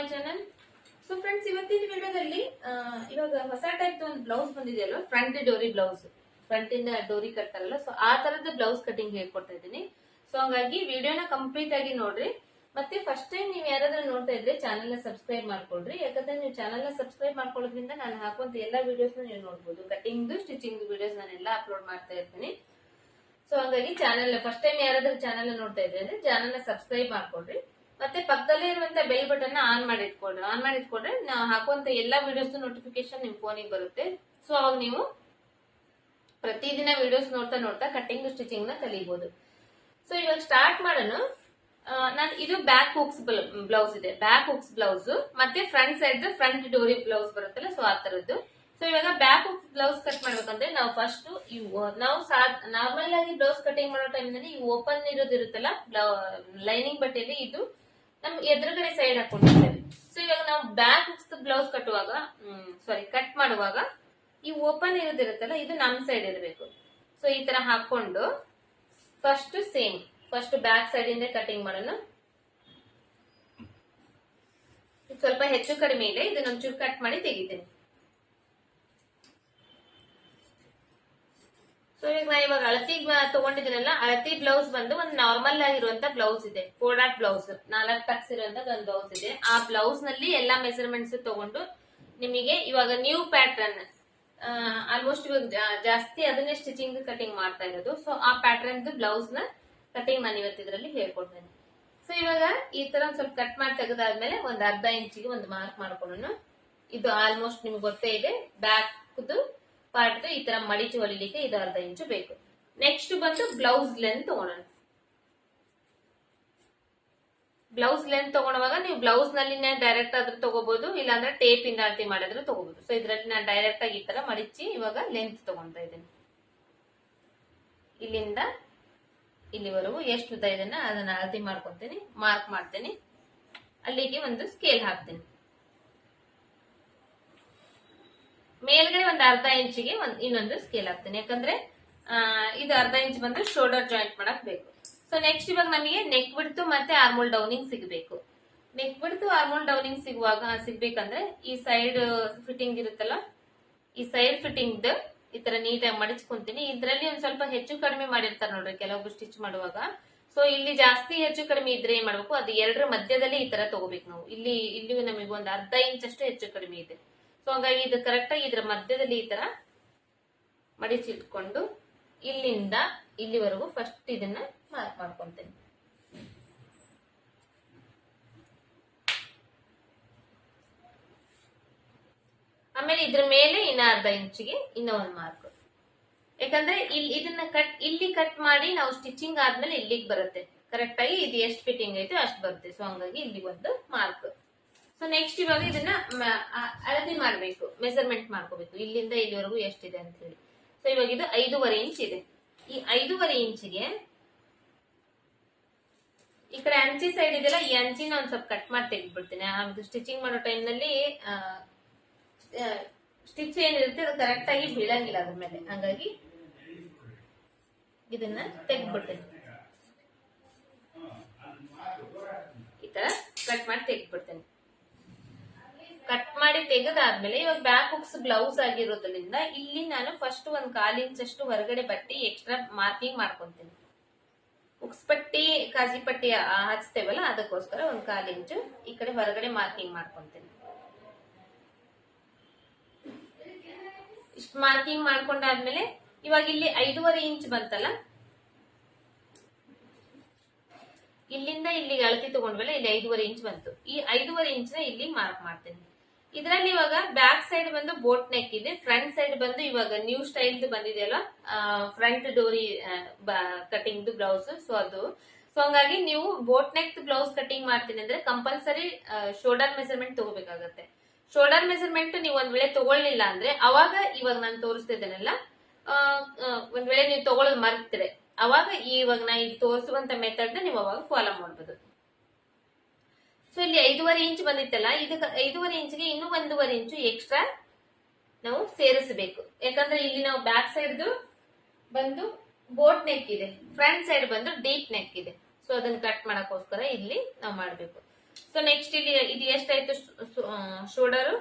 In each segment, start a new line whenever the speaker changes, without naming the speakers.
My channel so friends ಇವತ್ತಿನ ವಿಡಿಯೋದಲ್ಲಿ ಇವಾಗ ಹೊಸ ಟೈಪ್ ಒಂದು ಬ್ಲೌಸ್ ಬಂದಿದೆಯಲ್ಲ ಫ್ರಂಟ್ ಡೋರಿ ಬ್ಲೌಸ್ ಫ್ರಂಟ್ ಇಂದ ಡೋರಿ ಕಟ್ತಾರಲ್ಲ ಸೊ ಆ ತರದ ಬ್ಲೌಸ್ ಕಟಿಂಗ್ ಹೇಳ್ಕೊಡ್ತಾ ಇದ್ದೀನಿ. ಸೊ ಹಂಗಾಗಿ ವಿಡಿಯೋನ ಕಂಪ್ಲೀಟ್ ಆಗಿ ನೋಡ್ರಿ. ಮತ್ತೆ ಫಸ್ಟ್ ಟೈಮ್ ನೀವು ಯಾರಾದ್ರೂ ನೋಡ್ತಾ ಇದ್ರೆ ಚಾನಲ್ನ ಸಬ್ಸ್ಕ್ರೈಬ್ ಮಾಡ್ಕೊಳ್ರಿ. ಯಾಕಂದ್ರೆ ನೀವು ಚಾನಲ್ನ ಸಬ್ಸ್ಕ್ರೈಬ್ ಮಾಡ್ಕೊಳ್ಳೋದ್ರಿಂದ ನಾನು ಹಾಕುವಂತ ಎಲ್ಲಾ ವಿಡಿಯೋಸ್ ನೀವು ನೋಡ್ಬೋದು. ಕಟಿಂಗ್ ಸ್ಟಿಚಿಂಗ್ ವಿಡಿಯೋಸ್ ನಾನೆಲ್ಲ ಅಪ್ಲೋಡ್ ಮಾಡ್ತಾ ಇರ್ತೀನಿ. ಸೊ ಹಂಗಾಗಿ ಚಾನೆಲ್ ಫಸ್ಟ್ ಟೈಮ್ ಯಾರಾದ್ರೂ ಚಾನೆಲ್ ನೋಡ್ತಾ ಇದ್ರೆ ಚಾನೆಲ್ನ ಸಬ್ಸ್ಕ್ರೈಬ್ ಮಾಡ್ಕೊಡ್ರಿ ಮತ್ತೆ ಪಕ್ಕದಲ್ಲೇ ಇರುವಂತ ಬೆಲ್ ಬಟನ್ ಆನ್ ಮಾಡಿ ಇಟ್ಕೊಡ್ರಿ ಆನ್ ಮಾಡಿ ಇಟ್ಕೊಂಡ್ರೆ ಹಾಕುವಂತ ಎಲ್ಲಾ ವಿಡಿಯೋಸ್ ನೋಟಿಫಿಕೇಶನ್ ನಿಮ್ ಫೋನಿಗೆ ಬರುತ್ತೆ. ಸೊ ಅವಾಗ ನೀವು ಪ್ರತಿದಿನ ವಿಡಿಯೋಸ್ ನೋಡ್ತಾ ನೋಡ್ತಾ ಕಟ್ಟಿಂಗ್ ಸ್ಟಿಚಿಂಗ್ನ ಕಲಿಬಹುದು ಸೊ ಇವಾಗ ಸ್ಟಾರ್ಟ್ ಮಾಡೋಣ. ನಾನು ಇದು ಬ್ಯಾಕ್ ಹುಕ್ಸ್ ಬ್ಲೌಸ್ ಇದೆ. ಬ್ಯಾಕ್ ಹುಕ್ಸ್ ಬ್ಲೌಸ್ ಮತ್ತೆ ಫ್ರಂಟ್ ಸೈಡ್ ಫ್ರಂಟ್ ಡೋರಿ ಬ್ಲೌಸ್ ಬರುತ್ತಲ್ಲ ಸೊ ಆ ತರದ್ದು. ಸೊ ಇವಾಗ ಬ್ಯಾಕ್ ಹುಕ್ಸ್ ಬ್ಲೌಸ್ ಕಟ್ ಮಾಡ್ಬೇಕಂದ್ರೆ ನಾವು ಫಸ್ಟ್ ನಾವು ನಾರ್ಮಲ್ ಆಗಿ ಬ್ಲೌಸ್ ಕಟಿಂಗ್ ಮಾಡೋ ಟೈಮ್ ಈ ಓಪನ್ ಇರೋದಿರುತ್ತಲ್ಲ ಲೈನಿಂಗ್ ಬಟ್ಟೆಯಲ್ಲಿ ಇದು ನಮ್ ಎದುರುಗಡೆ ಸೈಡ್ ಹಾಕೊಂಡಿರ್ತೇವೆ ಸೊ ಇವಾಗ ನಾವು ಬ್ಯಾಕ್ ಬ್ಲೌಸ್ ಕಟ್ಟುವಾಗ ಸಾರಿ ಕಟ್ ಮಾಡುವಾಗ ಈ ಓಪನ್ ಇರೋದಿರುತ್ತಲ್ಲ, ಇದು ನಮ್ ಸೈಡ್ ಇರಬೇಕು. ಸೊ ಈ ತರ ಹಾಕೊಂಡು first same first back side ಇಂದ ಕಟಿಂಗ್ ಮಾಡೋಣ. ಸ್ವಲ್ಪ ಹೆಚ್ಚು ಕಡಿಮೆ ಇದೆ ಇದನ್ನ ಒಂಚೂರು ಕಟ್ ಮಾಡಿ ತೆಗಿತೀನಿ. ಸೊ ಈಗ ನಾ ಇವಾಗ ಅಳತಿ ತಗೊಂಡಿದ್ದೀನಲ್ಲ ಅಳತಿ ಬ್ಲೌಸ್ ಬಂದು ಒಂದು ನಾರ್ಮಲ್ ಆಗಿರುವಂತ ಬ್ಲೌಸ್ ಇದೆ. ಫೋರ್ ಡಾಟ್ ಬ್ಲೌಸ್ ನಾಲ್ಕು ಟಕ್ಸ್ ಇರುವಂತ ಒಂದು ಬ್ಲೌಸ್ ಇದೆ. ಆ ಬ್ಲೌಸ್ನಲ್ಲಿ ಎಲ್ಲಾ ಮೆಸರ್ಮೆಂಟ್ಸ್ ತಗೊಂಡು ನಿಮಗೆ ಇವಾಗ ನ್ಯೂ ಪ್ಯಾಟರ್ನ್ ಆಲ್ಮೋಸ್ಟ್ ಇವಾಗ ಜಾಸ್ತಿ ಅದನ್ನೇ ಸ್ಟಿಚಿಂಗ್ ಕಟಿಂಗ್ ಮಾಡ್ತಾ ಇರೋದು. ಸೊ ಆ ಪ್ಯಾಟರ್ನ್ ಬ್ಲೌಸ್ನ ಕಟಿಂಗ್ ನಾನು ಇವತ್ತು ಇದರಲ್ಲಿ ಹೇಳ್ಕೊಡ್ತೇನೆ. ಸೊ ಇವಾಗ ಈ ತರ ಒಂದ್ ಸ್ವಲ್ಪ ಕಟ್ ಮಾಡಿ ತೆಗೆದಾದ್ಮೇಲೆ ಒಂದ್ ಅರ್ಧ ಇಂಚಿಗೆ ಒಂದು ಮಾರ್ಕ್ ಮಾಡ್ಕೊಳ್ಳೋಣ. ಇದು ಆಲ್ಮೋಸ್ಟ್ ನಿಮ್ಗೆ ಗೊತ್ತೇ ಇದೆ. ಬ್ಯಾಕ್ ಪಾರ್ಟ್ ಈ ತರ ಮಡಿಚು ಹೊಲಿಲಿಕ್ಕೆ ಇದು ಅರ್ಧ ಇಂಚು ಬೇಕು. ನೆಕ್ಸ್ಟ್ ಬಂದು ಬ್ಲೌಸ್ ಲೆಂತ್ ತಗೊಳ್ಳೋಣ ಬ್ಲೌಸ್ ಲೆಂತ್ ತಗೊಳುವಾಗ ನೀವು ಬ್ಲೌಸ್ನಲ್ಲಿ ಡೈರೆಕ್ಟ್ ಆದ್ರೂ ತಗೋಬಹುದು ಇಲ್ಲಾಂದ್ರೆ ಟೇಪ್ ಇಂದ ಅಳತೆ ಮಾಡಿದ್ರು ತಗೋಬಹುದು ಸೊ ಇದರಲ್ಲಿ ನಾನು ಡೈರೆಕ್ಟ್ ಆಗಿ ಈ ತರ ಮಡಿಚಿ ಇವಾಗ ಲೆಂತ್ ತಗೊಂತಾ ಇದ್ದೀನಿ. ಇಲ್ಲಿಂದ ಇಲ್ಲಿವರೆಗೂ ಎಷ್ಟು ಉದ್ದ ಇದನ್ನ ಅದನ್ನ ಅಳತಿ ಮಾಡ್ಕೊತೀನಿ ಮಾರ್ಕ್ ಮಾಡ್ತೀನಿ. ಅಲ್ಲಿಗೆ ಒಂದು ಸ್ಕೇಲ್ ಹಾಕ್ತೀನಿ. ಮೇಲ್ಗಡೆ ಒಂದು ಅರ್ಧ ಇಂಚಿಗೆ ಒಂದ್ ಇನ್ನೊಂದು ಸ್ಕೇಲ್ ಹಾಕ್ತೀನಿ ಯಾಕಂದ್ರೆ ಇದು ಅರ್ಧ ಇಂಚ್ ಬಂದ್ರೆ ಶೋಲ್ಡರ್ ಜಾಯಿಂಟ್ ಮಾಡಕ್ ಬೇಕು. ಸೊ ನೆಕ್ಸ್ಟ್ ಇವಾಗ ನಮಗೆ ನೆಕ್ ಬಿಡ್ತು ಮತ್ತೆ ಆರ್ಮೋಲ್ ಡೌನಿಂಗ್ ಸಿಗಬೇಕು. ನೆಕ್ ಬಿಡ್ತು ಆರ್ಮೋಲ್ ಡೌನಿಂಗ್ ಸಿಗುವಾಗ ಸಿಗ್ಬೇಕಂದ್ರೆ ಈ ಸೈಡ್ ಫಿಟ್ಟಿಂಗ್ ಇರುತ್ತಲ್ಲ, ಈ ಸೈಡ್ ಫಿಟ್ಟಿಂಗ್ ಈ ತರ ನೀಟಾಗಿ ಮಡಿಸ್ಕೊಂತೀನಿ ಇದ್ರಲ್ಲಿ ಒಂದ್ ಸ್ವಲ್ಪ ಹೆಚ್ಚು ಕಡಿಮೆ ಮಾಡಿರ್ತಾರೆ ನೋಡ್ರಿ, ಕೆಲವೊಬ್ರು ಸ್ಟಿಚ್ ಮಾಡುವಾಗ. ಸೊ ಇಲ್ಲಿ ಜಾಸ್ತಿ ಹೆಚ್ಚು ಕಡಿಮೆ ಇದ್ರೆ ಏನ್ ಮಾಡ್ಬೇಕು, ಅದು ಎರಡರ ಮಧ್ಯದಲ್ಲಿ ಈ ತರ ತಗೋಬೇಕು ನಾವು. ಇಲ್ಲಿ ಇಲ್ಲಿ ನಮಗೆ ಒಂದು ಅರ್ಧ ಇಂಚ್ ಅಷ್ಟು ಹೆಚ್ಚು ಕಡಿಮೆ ಇದೆ. ಸೊ ಹಂಗಾಗಿ ಇದು ಕರೆಕ್ಟ್ ಆಗಿ ಇದ್ರ ಮಧ್ಯದಲ್ಲಿ ಈ ತರ ಮಡಿಚಿಟ್ಕೊಂಡು ಇಲ್ಲಿಂದ ಇಲ್ಲಿವರೆಗೂ ಫಸ್ಟ್ ಇದನ್ನ ಮಾರ್ಕ್ ಮಾಡ್ಕೊಂತೇನೆ. ಆಮೇಲೆ ಇದ್ರ ಮೇಲೆ ಇನ್ನ ಅರ್ಧ ಇಂಚಿಗೆ ಇನ್ನ ಒಂದು ಮಾರ್ಕ್ ಯಾಕಂದ್ರೆ ಇಲ್ಲಿ ಇದನ್ನ ಕಟ್ ಇಲ್ಲಿ ಕಟ್ ಮಾಡಿ ನಾವು ಸ್ಟಿಚಿಂಗ್ ಆದ್ಮೇಲೆ ಇಲ್ಲಿಗೆ ಬರುತ್ತೆ. ಕರೆಕ್ಟ್ ಆಗಿ ಇದು ಎಷ್ಟು ಫಿಟ್ಟಿಂಗ್ ಐತೆ ಅಷ್ಟು ಬರುತ್ತೆ. ಸೊ ಹಂಗಾಗಿ ಇಲ್ಲಿ ಒಂದು ಮಾರ್ಕ್ ಸೊ ನೆಕ್ಸ್ಟ್ ಇವಾಗ ಇದನ್ನ ಅಳತೆ ಮಾಡಬೇಕು ಮೆಸರ್ಮೆಂಟ್ ಮಾಡ್ಕೋಬೇಕು. ಇಲ್ಲಿಂದ ಇಲ್ಲಿವರೆಗೂ ಎಷ್ಟಿದೆ ಅಂತ ಹೇಳಿ ಸೊ ಇವಾಗ ಇದು ಐದೂವರೆ ಇಂಚ್ ಇದೆ. ಈ ಐದೂವರೆ ಇಂಚಿಗೆ ಈ ಕಡೆ ಅಂಚಿ ಸೈಡ್ ಇದೆಯಲ್ಲ, ಈ ಅಂಚಿನ ಒಂದ್ ಸ್ವಲ್ಪ ಕಟ್ ಮಾಡಿ ತೆಗೆದ್ಬಿಡ್ತೀನಿ. ಅದು ಸ್ಟಿಚಿಂಗ್ ಮಾಡೋ ಟೈಮ್ನಲ್ಲಿ ಸ್ಟಿಚ್ ಏನಿರುತ್ತೆ, ಅದು ಕರೆಕ್ಟ್ ಆಗಿ ಬೀಳಂಗಿಲ್ಲ ಅದ್ರ ಮೇಲೆ. ಹಂಗಾಗಿ ಇದನ್ನ ತೆಗೆದ್ಬಿಡ್ತೀನಿ. ಈ ತರ ಕಟ್ ಮಾಡಿ ತೆಗೆದ್ಬಿಡ್ತೀನಿ. ಮಾಡಿ ತೆಗೆದಾದ್ಮೇಲೆ ಇವಾಗ ಬ್ಯಾಕ್ ಹುಕ್ಸ್ ಬ್ಲೌಸ್ ಆಗಿರೋದ್ರಿಂದ ಇಲ್ಲಿ ನಾನು ಫಸ್ಟ್ ಒಂದ್ ಕಾಲ್ ಇಂಚ್ ಅಷ್ಟು ಹೊರಗಡೆ ಬಟ್ಟಿ ಎಕ್ಸ್ಟ್ರಾ ಮಾರ್ಕಿಂಗ್ ಮಾಡ್ಕೊಂತೀನಿ. ಹುಕ್ಸ್ ಪಟ್ಟಿ, ಕಾಜಿ ಪಟ್ಟಿ ಹಚ್ತೇವಲ್ಲ ಅದಕ್ಕೋಸ್ಕರ ಒಂದ್ ಕಾಲ್ ಇಂಚು ಈ ಕಡೆ ಹೊರಗಡೆ ಮಾರ್ಕಿಂಗ್ ಮಾಡ್ಕೊಂತೀನಿ. ಇಷ್ಟು ಮಾರ್ಕಿಂಗ್ ಮಾಡ್ಕೊಂಡಾದ್ಮೇಲೆ ಇವಾಗ ಇಲ್ಲಿ ಐದೂವರೆ ಇಂಚ್ ಬಂತಲ್ಲ? ಇಲ್ಲಿಂದ ಇಲ್ಲಿ ಅಳತಿ ತಗೊಂಡ್ಮೇಲೆ ಇಲ್ಲಿ ಐದೂವರೆ ಇಂಚ್ ಬಂತು. ಈ ಐದೂವರೆ ಇಂಚ್ನ ಇಲ್ಲಿ ಮಾರ್ಕ್ ಮಾಡ್ತೀನಿ. ಇದರಲ್ಲಿ ಇವಾಗ ಬ್ಯಾಕ್ ಸೈಡ್ ಬಂದು ಬೋಟ್ ನೆಕ್ ಇದೆ ಫ್ರಂಟ್ ಸೈಡ್ ಬಂದು ಇವಾಗ ನ್ಯೂ ಸ್ಟೈಲ್ ಬಂದಿದೆ ಅಲ್ವಾ? ಫ್ರಂಟ್ ಡೋರಿ ಕಟಿಂಗ್ ಬ್ಲೌಸ್ ಸೊ ಅದು. ಸೊ ಹಂಗಾಗಿ ನೀವು ಬೋಟ್ ನೆಕ್ ಬ್ಲೌಸ್ ಕಟಿಂಗ್ ಮಾಡ್ತೀನಿ ಅಂದ್ರೆ ಕಂಪಲ್ಸರಿ ಶೋಲ್ಡರ್ ಮೆಸರ್ಮೆಂಟ್ ತಗೋಬೇಕಾಗತ್ತೆ. ಶೋಲ್ಡರ್ ಮೆಸರ್ಮೆಂಟ್ ನೀವು ಒಂದ್ ವೇಳೆ ತಗೊಳ್ಳಿಲ್ಲ ಅಂದ್ರೆ ಅವಾಗ ಇವಾಗ ನಾನು ತೋರಿಸ್ತಿದ್ದೇನಲ್ಲ ಒಂದ್ ವೇಳೆ ನೀವು ತಗೊಳ್ಳೋದು ಮರ್ತಿರೆ, ಅವಾಗ ಇವಾಗ ನಾ ಈಗ ತೋರಿಸುವಂತ ಮೆಥಡ್ ನೀವು ಅವಾಗ ಫಾಲೋ ಮಾಡ್ಬೋದು. ಸೊ ಇಲ್ಲಿ ಐದೂವರೆ ಇಂಚ್ ಬಂದಿತ್ತಲ್ಲ, ಇದಕ್ಕೆ ಐದೂವರೆ ಇಂಚ್ಗೆ ಇನ್ನೂ ಒಂದೂವರೆ ಇಂಚು ಎಕ್ಸ್ಟ್ರಾ ನಾವು ಸೇರಿಸಬೇಕು. ಯಾಕಂದ್ರೆ ಇಲ್ಲಿ ನಾವು ಬ್ಯಾಕ್ ಸೈಡ್ ಬಂದು ಬೋಟ್ ನೆಕ್ ಇದೆ ಫ್ರಂಟ್ ಸೈಡ್ ಬಂದು ಡೀಪ್ ನೆಕ್ ಇದೆ. ಸೊ ಅದನ್ನ ಕಟ್ ಮಾಡಕ್ಕೋಸ್ಕರ ಇಲ್ಲಿ ನಾವು ಮಾಡಬೇಕು. ಸೊ ನೆಕ್ಸ್ಟ್ ಇಲ್ಲಿ ಇದು ಎಷ್ಟಾಯ್ತು ಶೋಲ್ಡರ್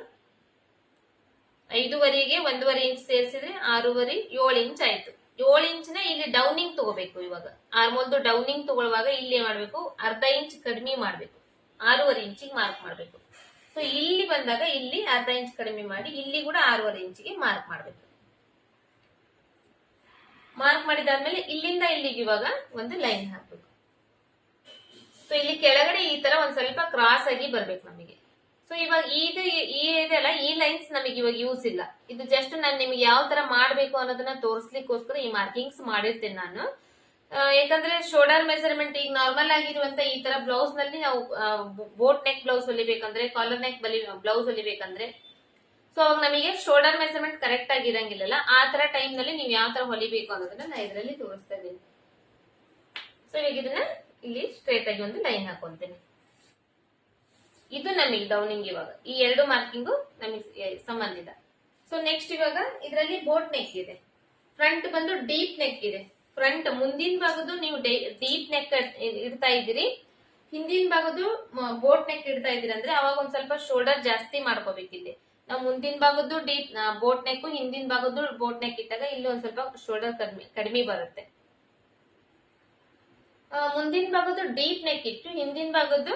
ಐದೂವರೆಗೆ ಒಂದೂವರೆ ಇಂಚ್ ಸೇರಿಸಿದ್ರೆ ಆರೂವರೆ ಏಳು ಇಂಚ್ ಆಯ್ತು. ಏಳು ಇಂಚ್ನ ಇಲ್ಲಿ ಡೌನಿಂಗ್ ತಗೋಬೇಕು ಇವಾಗ. ಆರ್ಮೋಲ್ದು ಡೌನಿಂಗ್ ತಗೊಳ್ಳುವಾಗ ಇಲ್ಲಿ ಮಾಡ್ಬೇಕು, ಅರ್ಧ ಇಂಚ್ ಕಡಿಮೆ ಮಾಡ್ಬೇಕು. ಆರೂವರೆ ಇಂಚಿಗೆ ಮಾರ್ಕ್ ಮಾಡಬೇಕು. ಸೊ ಇಲ್ಲಿ ಬಂದಾಗ ಇಲ್ಲಿ ಅರ್ಧ ಇಂಚ್ ಕಡಿಮೆ ಮಾಡಿ ಇಲ್ಲಿ ಕೂಡ ಆರೂವರೆ ಇಂಚಿಗೆ ಮಾರ್ಕ್ ಮಾಡಬೇಕು. ಮಾರ್ಕ್ ಮಾಡಿದಾದ್ಮೇಲೆ ಇಲ್ಲಿಂದ ಇಲ್ಲಿಗೆ ಇವಾಗ ಒಂದು ಲೈನ್ ಹಾಕ್ಬೇಕು. ಸೊ ಇಲ್ಲಿ ಕೆಳಗಡೆ ಈ ತರ ಒಂದ್ ಸ್ವಲ್ಪ ಕ್ರಾಸ್ ಆಗಿ ಬರ್ಬೇಕು ನಮಗೆ. ಸೊ ಇವಾಗ ಇದು ಈ ಇದೆಲ್ಲ ಈ ಲೈನ್ಸ್ ನಮಗೆ ಇವಾಗ ಯೂಸ್ ಇಲ್ಲ. ಇದು ಜಸ್ಟ್ ನಾನು ನಿಮ್ಗೆ ಯಾವ ತರ ಮಾಡ್ಬೇಕು ಅನ್ನೋದನ್ನ ತೋರಿಸ್ಲಿಕ್ಕೋಸ್ಕರ ಈ ಮಾರ್ಕಿಂಗ್ಸ್ ಮಾಡಿರ್ತೇನೆ ನಾನು. ಯಾಕಂದ್ರೆ ಶೋಲ್ಡರ್ ಮೆಸರ್ಮೆಂಟ್ ಈಗ ನಾರ್ಮಲ್ ಆಗಿರುವಂತ ಈ ತರ ಬ್ಲೌಸ್ನಲ್ಲಿ ನಾವು ಬೋಟ್ ನೆಕ್ ಬ್ಲೌಸ್ ಹೊಲಿಬೇಕಂದ್ರೆ ಕಾಲರ್ ನೆಕ್ ಬಲಿ ಬ್ಲೌಸ್ ಹೊಲಿಬೇಕಂದ್ರೆ. ಸೊ ಅವಾಗ ನಮಗೆ ಶೋಲ್ಡರ್ ಮೆಸರ್ಮೆಂಟ್ ಕರೆಕ್ಟ್ ಆಗಿರಂಗಿಲ್ಲ ಆ ತರ ಟೈಮ್ನಲ್ಲಿ ನೀವು ಯಾವ ತರ ಹೊಲಿಬೇಕು ಅನ್ನೋದನ್ನ ನಾ ಇದರಲ್ಲಿ ತೋರಿಸ್ತಾ ಇದ್ದೀನಿ. ಸೊ ಇವಾಗ ಇದನ್ನ ಇಲ್ಲಿ ಸ್ಟ್ರೇಟ್ ಆಗಿ ಒಂದು ಲೈನ್ ಹಾಕೊಂತೇನೆ. ಇದು ನಮಗೆ ಡೌನಿಂಗ್ ಇವಾಗ. ಈ ಎರಡು ಮಾರ್ಕಿಂಗು ನಮಗೆ ಸಂಬಂಧಿತ. ಸೊ ನೆಕ್ಸ್ಟ್ ಇವಾಗ ಇದರಲ್ಲಿ ಬೋಟ್ ನೆಕ್ ಇದೆ. ಫ್ರಂಟ್ ಬಂದು ಡೀಪ್ ನೆಕ್ ಇದೆ. ಫ್ರಂಟ್ ಮುಂದಿನ ಭಾಗದ್ದು ನೀವು ಡೀಪ್ ನೆಕ್ ಇಡ್ತಾ ಇದ್ದೀರಿ. ಹಿಂದಿನ ಭಾಗದ್ದು ಬೋಟ್ ನೆಕ್ ಇಡ್ತಾ ಇದ್ದೀರಿ ಅಂದ್ರೆ ಅವಾಗ ಒಂದ್ ಸ್ವಲ್ಪ ಶೋಲ್ಡರ್ ಜಾಸ್ತಿ ಮಾಡ್ಕೋಬೇಕಿದೆ ನಾವು ಮುಂದಿನ ಭಾಗದ್ದು ಡೀಪ್ ಬೋಟ್ ನೆಕ್ ಹಿಂದಿನ ಭಾಗದ್ದು ಬೋಟ್ ನೆಕ್ ಇಟ್ಟಾಗ ಇಲ್ಲಿ ಒಂದ್ ಸ್ವಲ್ಪ ಶೋಲ್ಡರ್ ಕಡಿಮೆ ಕಡಿಮೆ ಬರುತ್ತೆ. ಮುಂದಿನ ಭಾಗದ್ದು ಡೀಪ್ ನೆಕ್ ಇಟ್ಟು ಹಿಂದಿನ ಭಾಗದ್ದು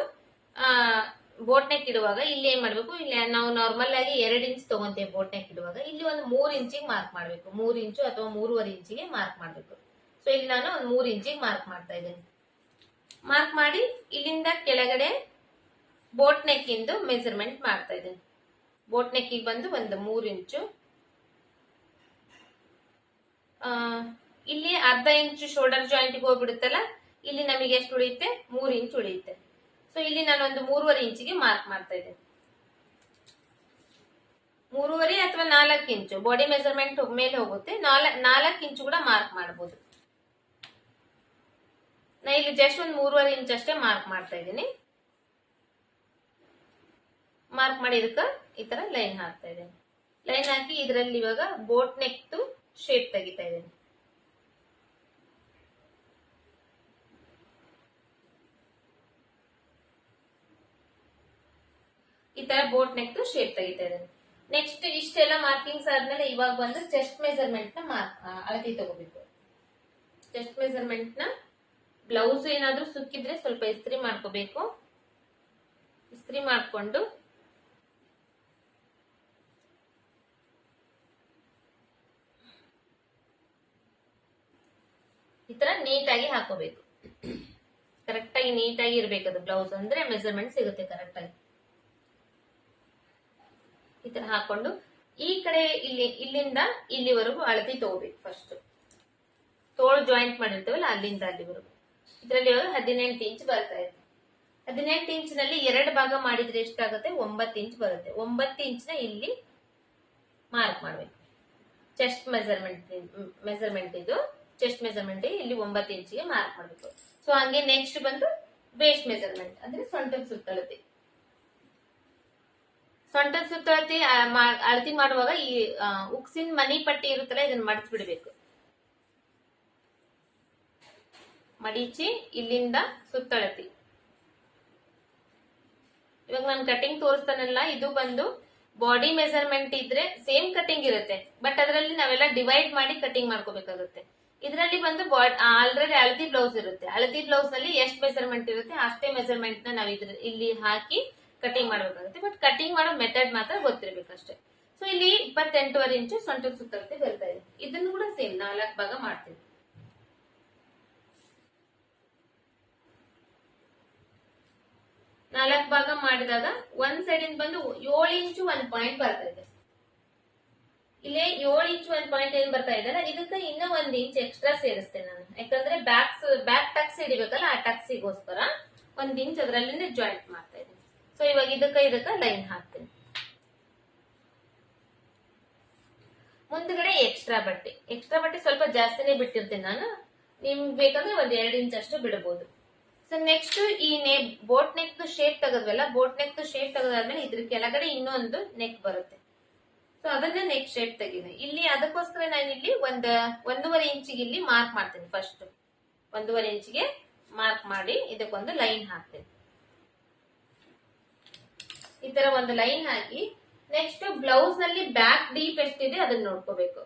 ಬೋಟ್ ನೆಕ್ ಇಡುವಾಗ ಇಲ್ಲಿ ಏನ್ ಮಾಡ್ಬೇಕು? ಇಲ್ಲಿ ನಾವು ನಾರ್ಮಲ್ ಆಗಿ ಎರಡ್ ಇಂಚ್ ತಗೊಂತೇವೆ ಬೋಟ್ ನೆಕ್ ಇಡುವಾಗ. ಇಲ್ಲಿ ಒಂದು ಮೂರ್ ಇಂಚಿಗೆ ಮಾರ್ಕ್ ಮಾಡ್ಬೇಕು. ಮೂರ್ ಇಂಚು ಅಥವಾ ಮೂರುವರೆ ಇಂಚಿಗೆ ಮಾರ್ಕ್ ಮಾಡ್ಬೇಕು. ಸೊ ಇಲ್ಲಿ ನಾನು ಒಂದು ಮೂರ್ ಇಂಚಿಗೆ ಮಾರ್ಕ್ ಮಾಡ್ತಾ ಇದ್ದೇನೆ. ಮಾರ್ಕ್ ಮಾಡಿ ಇಲ್ಲಿಂದ ಕೆಳಗಡೆ ಬೋಟ್ ನೆಕ್ ಇಂದು ಮೆಜರ್ಮೆಂಟ್ ಮಾಡ್ತಾ ಇದ್ದೇನೆ. ಬೋಟ್ ನೆಕ್ಕಿಗೆ ಬಂದು ಒಂದು ಮೂರ್ ಇಂಚು. ಇಲ್ಲಿ ಅರ್ಧ ಇಂಚು ಶೋಲ್ಡರ್ ಜಾಯಿಂಟ್ಗೆ ಹೋಗ್ಬಿಡುತ್ತಲ್ಲ, ಇಲ್ಲಿ ನಮಗೆ ಎಷ್ಟು ಉಳಿಯುತ್ತೆ? ಮೂರ್ ಇಂಚ್ ಉಳಿಯುತ್ತೆ. ಸೊ ಇಲ್ಲಿ ನಾನು ಒಂದು ಮೂರುವರೆ ಇಂಚಿಗೆ ಮಾರ್ಕ್ ಮಾಡ್ತಾ ಇದ್ದೇನೆ. ಮೂರುವರೆ ಅಥವಾ ನಾಲ್ಕು ಇಂಚು. ಬಾಡಿ ಮೆಜರ್ಮೆಂಟ್ ಮೇಲೆ ಹೋಗುತ್ತೆ. ನಾಲ್ಕು ನಾಲ್ಕು ಇಂಚು ಕೂಡ ಮಾರ್ಕ್ ಮಾಡಬಹುದು ನಾ ಇಲ್ಲಿ ಜಸ್ಟ್ ಒಂದು ಮೂರುವರೆ ಇಂಚ್ ಅಷ್ಟೇ ಮಾರ್ಕ್ ಮಾಡ್ತಾ ಇದ್ದೀನಿ. ಮಾರ್ಕ್ ಮಾಡಿ ಇದಕ್ಕ ಈ ತರ ಲೈನ್ ಹಾಕ್ತಾ ಇದ್ದೇನೆ. ಲೈನ್ ಹಾಕಿ ಇದರಲ್ಲಿ ಇವಾಗ ಬೋಟ್ ನೆಕ್ದು ಶೇಪ್ ತೆಗಿತಾ ಇದ್ದೇನೆ. ಈ ತರ ಬೋಟ್ ನೆಕ್ ಶೇಪ್ ತೆಗಿತಾ ಇದ್ದೇನೆ. ನೆಕ್ಸ್ಟ್ ಇಷ್ಟೆಲ್ಲ ಮಾರ್ಕಿಂಗ್ಸ್ ಆದ್ಮೇಲೆ ಇವಾಗ ಬಂದು ಚೆಸ್ಟ್ ಮೆಜರ್ಮೆಂಟ್ನ ಮಾರ್ಕ್ ಅಳತಿ ತಗೋಬೇಕು. ಚೆಸ್ಟ್ ಮೆಜರ್ಮೆಂಟ್ನ ಬ್ಲೌಸ್ ಏನಾದ್ರೂ ಸುಕ್ಕಿದ್ರೆ ಸ್ವಲ್ಪ ಇಸ್ತ್ರಿ ಮಾಡ್ಕೋಬೇಕು. ಇಸ್ತ್ರಿ ಮಾಡಿಕೊಂಡು ಈ ತರ ನೀಟಾಗಿ ಹಾಕೋಬೇಕು. ಕರೆಕ್ಟ್ ಆಗಿ ನೀಟಾಗಿ ಇರ್ಬೇಕು ಅದು ಬ್ಲೌಸ್ ಅಂದ್ರೆ ಮೆಸರ್ಮೆಂಟ್ ಸಿಗುತ್ತೆ ಕರೆಕ್ಟ್ ಆಗಿ ಈ ತರ ಹಾಕೊಂಡು ಈ ಕಡೆ ಇಲ್ಲಿ ಇಲ್ಲಿಂದ ಇಲ್ಲಿವರೆಗೂ ಅಳತಿ ತಗೋಬೇಕು ಫಸ್ಟ್ ತೋಳು ಜಾಯಿಂಟ್ ಮಾಡಿರ್ತೇವಲ್ಲ ಅಲ್ಲಿಂದ ಅಲ್ಲಿವರೆಗೂ. ಇದರಲ್ಲಿ ಅವರು ಹದಿನೆಂಟು ಇಂಚ್ ಬರ್ತಾ ಇದೆ. ಹದಿನೆಂಟು ಇಂಚ್ನಲ್ಲಿ ಎರಡು ಭಾಗ ಮಾಡಿದ್ರೆ ಎಷ್ಟಾಗುತ್ತೆ? ಒಂಬತ್ತು ಇಂಚ್ ಬರುತ್ತೆ. ಒಂಬತ್ತು ಇಂಚ್ನ ಇಲ್ಲಿ ಮಾರ್ಕ್ ಮಾಡ್ಬೇಕು. ಚೆಸ್ಟ್ ಮೆಸರ್ಮೆಂಟ್ ಮೆಸರ್ಮೆಂಟ್ ಇದು. ಚೆಸ್ಟ್ ಮೆಸರ್ಮೆಂಟ್ ಇಲ್ಲಿ ಒಂಬತ್ತು ಇಂಚಿಗೆ ಮಾರ್ಕ್ ಮಾಡ್ಬೇಕು. ಸೊ ಹಂಗೆ ನೆಕ್ಸ್ಟ್ ಬಂದು ವೇಸ್ಟ್ ಮೆಸರ್ಮೆಂಟ್ ಅಂದ್ರೆ ಸೊಂಟದ ಸುತ್ತಳತೆ. ಸೊಂಟದ ಸುತ್ತಳತೆ ಅಳತಿ ಮಾಡುವಾಗ ಈ ಉಕ್ಸಿನ ಮನಿ ಪಟ್ಟಿ ಇರುತ್ತಲ್ಲ, ಇದನ್ನ ಮಡಚ್ ಬಿಡ್ಬೇಕು ಮಡಿಚಿ ಇಲ್ಲಿಂದ ಸುತ್ತಳತಿ. ಇವಾಗ ನಾನು ಕಟಿಂಗ್ ತೋರಿಸ್ತಾನಲ್ಲ, ಇದು ಬಂದು ಬಾಡಿ ಮೆಜರ್ಮೆಂಟ್ ಇದ್ರೆ ಸೇಮ್ ಕಟಿಂಗ್ ಇರುತ್ತೆ. ಬಟ್ ಅದರಲ್ಲಿ ನಾವೆಲ್ಲ ಡಿವೈಡ್ ಮಾಡಿ ಕಟಿಂಗ್ ಮಾಡ್ಕೋಬೇಕಾಗುತ್ತೆ. ಇದರಲ್ಲಿ ಬಂದು ಆಲ್ರೆಡಿ ಹಳದಿ ಬ್ಲೌಸ್ ಇರುತ್ತೆ. ಹಳದಿ ಬ್ಲೌಸ್ನಲ್ಲಿ ಎಷ್ಟು ಮೆಜರ್ಮೆಂಟ್ ಇರುತ್ತೆ, ಅಷ್ಟೇ ಮೆಜರ್ಮೆಂಟ್ನ ನಾವು ಇದ್ರ, ಇಲ್ಲಿ ಹಾಕಿ ಕಟಿಂಗ್ ಮಾಡಬೇಕಾಗುತ್ತೆ. ಬಟ್ ಕಟಿಂಗ್ ಮಾಡೋ ಮೆಥಡ್ ಮಾತ್ರ ಗೊತ್ತಿರ್ಬೇಕಷ್ಟೇ ಸೊ ಇಲ್ಲಿ ಇಪ್ಪತ್ತೆಂಟುವರೆ ಇಂಚು ಸೊಂಟದ ಸುತ್ತಳತೆ ಬರ್ತಾ ಇದೆ ಇದನ್ನು ಕೂಡ ಸೇಮ್ ನಾಲ್ಕು ಭಾಗ ಮಾಡ್ತೀವಿ. ನಾಲ್ಕು ಭಾಗ ಮಾಡಿದಾಗ ಒಂದ್ ಸೈಡಿಂದ ಬಂದು ಏಳು ಇಂಚು ಒಂದ್ ಪಾಯಿಂಟ್ ಬರ್ತಾ ಇದೆ. ಇಲ್ಲೇ ಏಳು ಇಂಚು ಒಂದ್ ಪಾಯಿಂಟ್ ಏನ್ ಬರ್ತಾ ಇದೆ ಇದಕ್ಕೆ ಇನ್ನೂ ಒಂದ್ ಇಂಚ್ ಎಕ್ಸ್ಟ್ರಾ ಸೇರಿಸ್ತೇನೆ ನಾನು. ಯಾಕಂದ್ರೆ ಬ್ಯಾಕ್ ಬ್ಯಾಕ್ ಟಕ್ಸ್ ಹಿಡಿಬೇಕಲ್ಲ ಆ ಟಕ್ಸಿಗೋಸ್ಕರ ಒಂದ್ ಇಂಚ್ ಅದರಲ್ಲಿನೇ ಜಾಯಿಂಟ್ ಮಾಡ್ತಾ ಇದ್ದೀನಿ. ಸೊ ಇವಾಗ ಇದಕ್ಕ ಇದಕ್ಕ ಲೈನ್ ಹಾಕ್ತೀನಿ. ಮುಂದ್ಗಡೆ ಎಕ್ಸ್ಟ್ರಾ ಬಟ್ಟೆ. ಎಕ್ಸ್ಟ್ರಾ ಬಟ್ಟೆ ಸ್ವಲ್ಪ ಜಾಸ್ತಿನೇ ಬಿಟ್ಟಿರ್ತೀನಿ ನಾನು. ನಿಮ್ಗೆ ಬೇಕಂದ್ರೆ ಒಂದ್ ಎರಡು ಇಂಚ್ ಅಷ್ಟು ಬಿಡಬಹುದು ಸೊ ನೆಕ್ಸ್ಟ್ ಈ ನೇ ಬೋಟ್ ನೆಕ್ ಶೇಪ್ ತೆಗೆದ್ವಲ್ಲ ಬೋಟ್ ನೆಕ್ ಶೇಪ್ ತೆಗೆದಾದ್ಮೇಲೆ ಇದ್ರ ಕೆಳಗಡೆ ಇನ್ನೊಂದು ನೆಕ್ ಬರುತ್ತೆ. ಸೊ ಅದನ್ನ ನೆಕ್ ಶೇಪ್ ತೆಗಿದೆ. ಇಲ್ಲಿ ಅದಕ್ಕೋಸ್ಕರ ನಾನು ಇಲ್ಲಿ ಒಂದ್, ಒಂದೂವರೆ ಇಂಚಿಗೆ ಇಲ್ಲಿ ಮಾರ್ಕ್ ಮಾಡ್ತೀನಿ ಫಸ್ಟ್ ಒಂದೂವರೆ ಇಂಚಿಗೆ ಮಾರ್ಕ್ ಮಾಡಿ ಇದಕ್ಕೊಂದು ಲೈನ್ ಹಾಕ್ತೀನಿ. ಈ ತರ ಒಂದು ಲೈನ್ ಹಾಕಿ ನೆಕ್ಸ್ಟ್ ಬ್ಲೌಸ್ನಲ್ಲಿ ಬ್ಯಾಕ್ ಡೀಪ್ ಎಷ್ಟಿದೆ ಅದನ್ನ ನೋಡ್ಕೋಬೇಕು.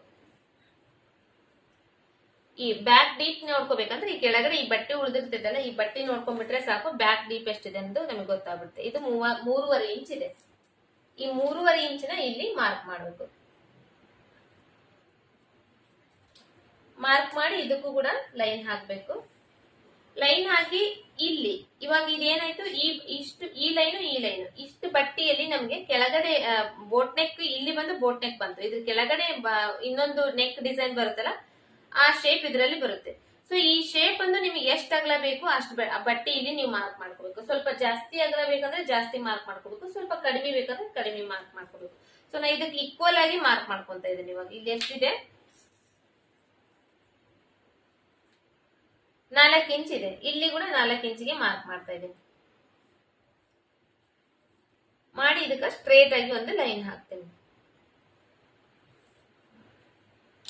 ಈ ಬ್ಯಾಕ್ ಡೀಪ್ ನೋಡ್ಕೋಬೇಕಂದ್ರೆ ಈ ಕೆಳಗಡೆ ಈ ಬಟ್ಟೆ ಉಳಿದಿರ್ತದಲ್ಲ ಈ ಬಟ್ಟೆ ನೋಡ್ಕೊಂಡ್ಬಿಟ್ರೆ ಸಾಕು ಬ್ಯಾಕ್ ಡೀಪ್ ಎಷ್ಟಿದೆ ಅಂತ ನಮಗೆ ಗೊತ್ತಾಗುತ್ತೆ. ಇದು ಮೂವ- ಮೂರುವರೆ ಇಂಚ್ ಇದೆ. ಈ ಮೂರುವರೆ ಇಂಚಿನ ಇಲ್ಲಿ ಮಾರ್ಕ್ ಮಾಡಬೇಕು. ಮಾರ್ಕ್ ಮಾಡಿ ಇದಕ್ಕೂ ಕೂಡ ಲೈನ್ ಹಾಕ್ಬೇಕು. ಲೈನ್ ಹಾಕಿ ಇಲ್ಲಿ, ಇವಾಗ ಇದೇನಾಯ್ತು? ಈ, ಇಷ್ಟು, ಈ ಲೈನು ಈ ಲೈನು ಇಷ್ಟು ಬಟ್ಟೆಯಲ್ಲಿ ನಮ್ಗೆ ಕೆಳಗಡೆ ಬೋಟ್ ನೆಕ್ ಇಲ್ಲಿ ಬಂದು ಬೋಟ್ ನೆಕ್ ಬಂತು. ಇದ್ರ ಕೆಳಗಡೆ ಇನ್ನೊಂದು ನೆಕ್ ಡಿಸೈನ್ ಬರುತ್ತಲ್ಲ ಆ ಶೇಪ್ ಇದರಲ್ಲಿ ಬರುತ್ತೆ. ಸೊ ಈ ಶೇಪ್ ಅನ್ನು ನಿಮಗೆ ಎಷ್ಟು ಅಗಲ ಬೇಕು ಅಷ್ಟು ಬಟ್ಟೆ ಇಲ್ಲಿ ನೀವು ಮಾರ್ಕ್ ಮಾಡ್ಕೋಬೇಕು. ಸ್ವಲ್ಪ ಜಾಸ್ತಿ ಅಗಲ ಬೇಕಂದ್ರೆ ಜಾಸ್ತಿ ಮಾರ್ಕ್ ಮಾಡ್ಕೋಬೇಕು. ಸ್ವಲ್ಪ ಕಡಿಮೆ ಬೇಕಂದ್ರೆ ಕಡಿಮೆ ಮಾರ್ಕ್ ಮಾಡ್ಕೋಬೇಕು. ಸೊ ನಾ ಇದಕ್ಕೆ ಈಕ್ವಲ್ ಆಗಿ ಮಾರ್ಕ್ ಮಾಡ್ಕೊಂತ ಇದ್ದೀನಿ ಇವಾಗ. ಇಲ್ಲಿ ಎಷ್ಟಿದೆ? ನಾಲ್ಕು ಇಂಚ್ ಇದೆ. ಇಲ್ಲಿ ಕೂಡ ನಾಲ್ಕು ಇಂಚಿಗೆ ಮಾರ್ಕ್ ಮಾಡ್ತಾ ಇದ್ದೀನಿ. ಮಾಡಿ ಇದಕ್ಕೆ ಸ್ಟ್ರೇಟ್ ಆಗಿ ಒಂದು ಲೈನ್ ಹಾಕ್ತೇನೆ.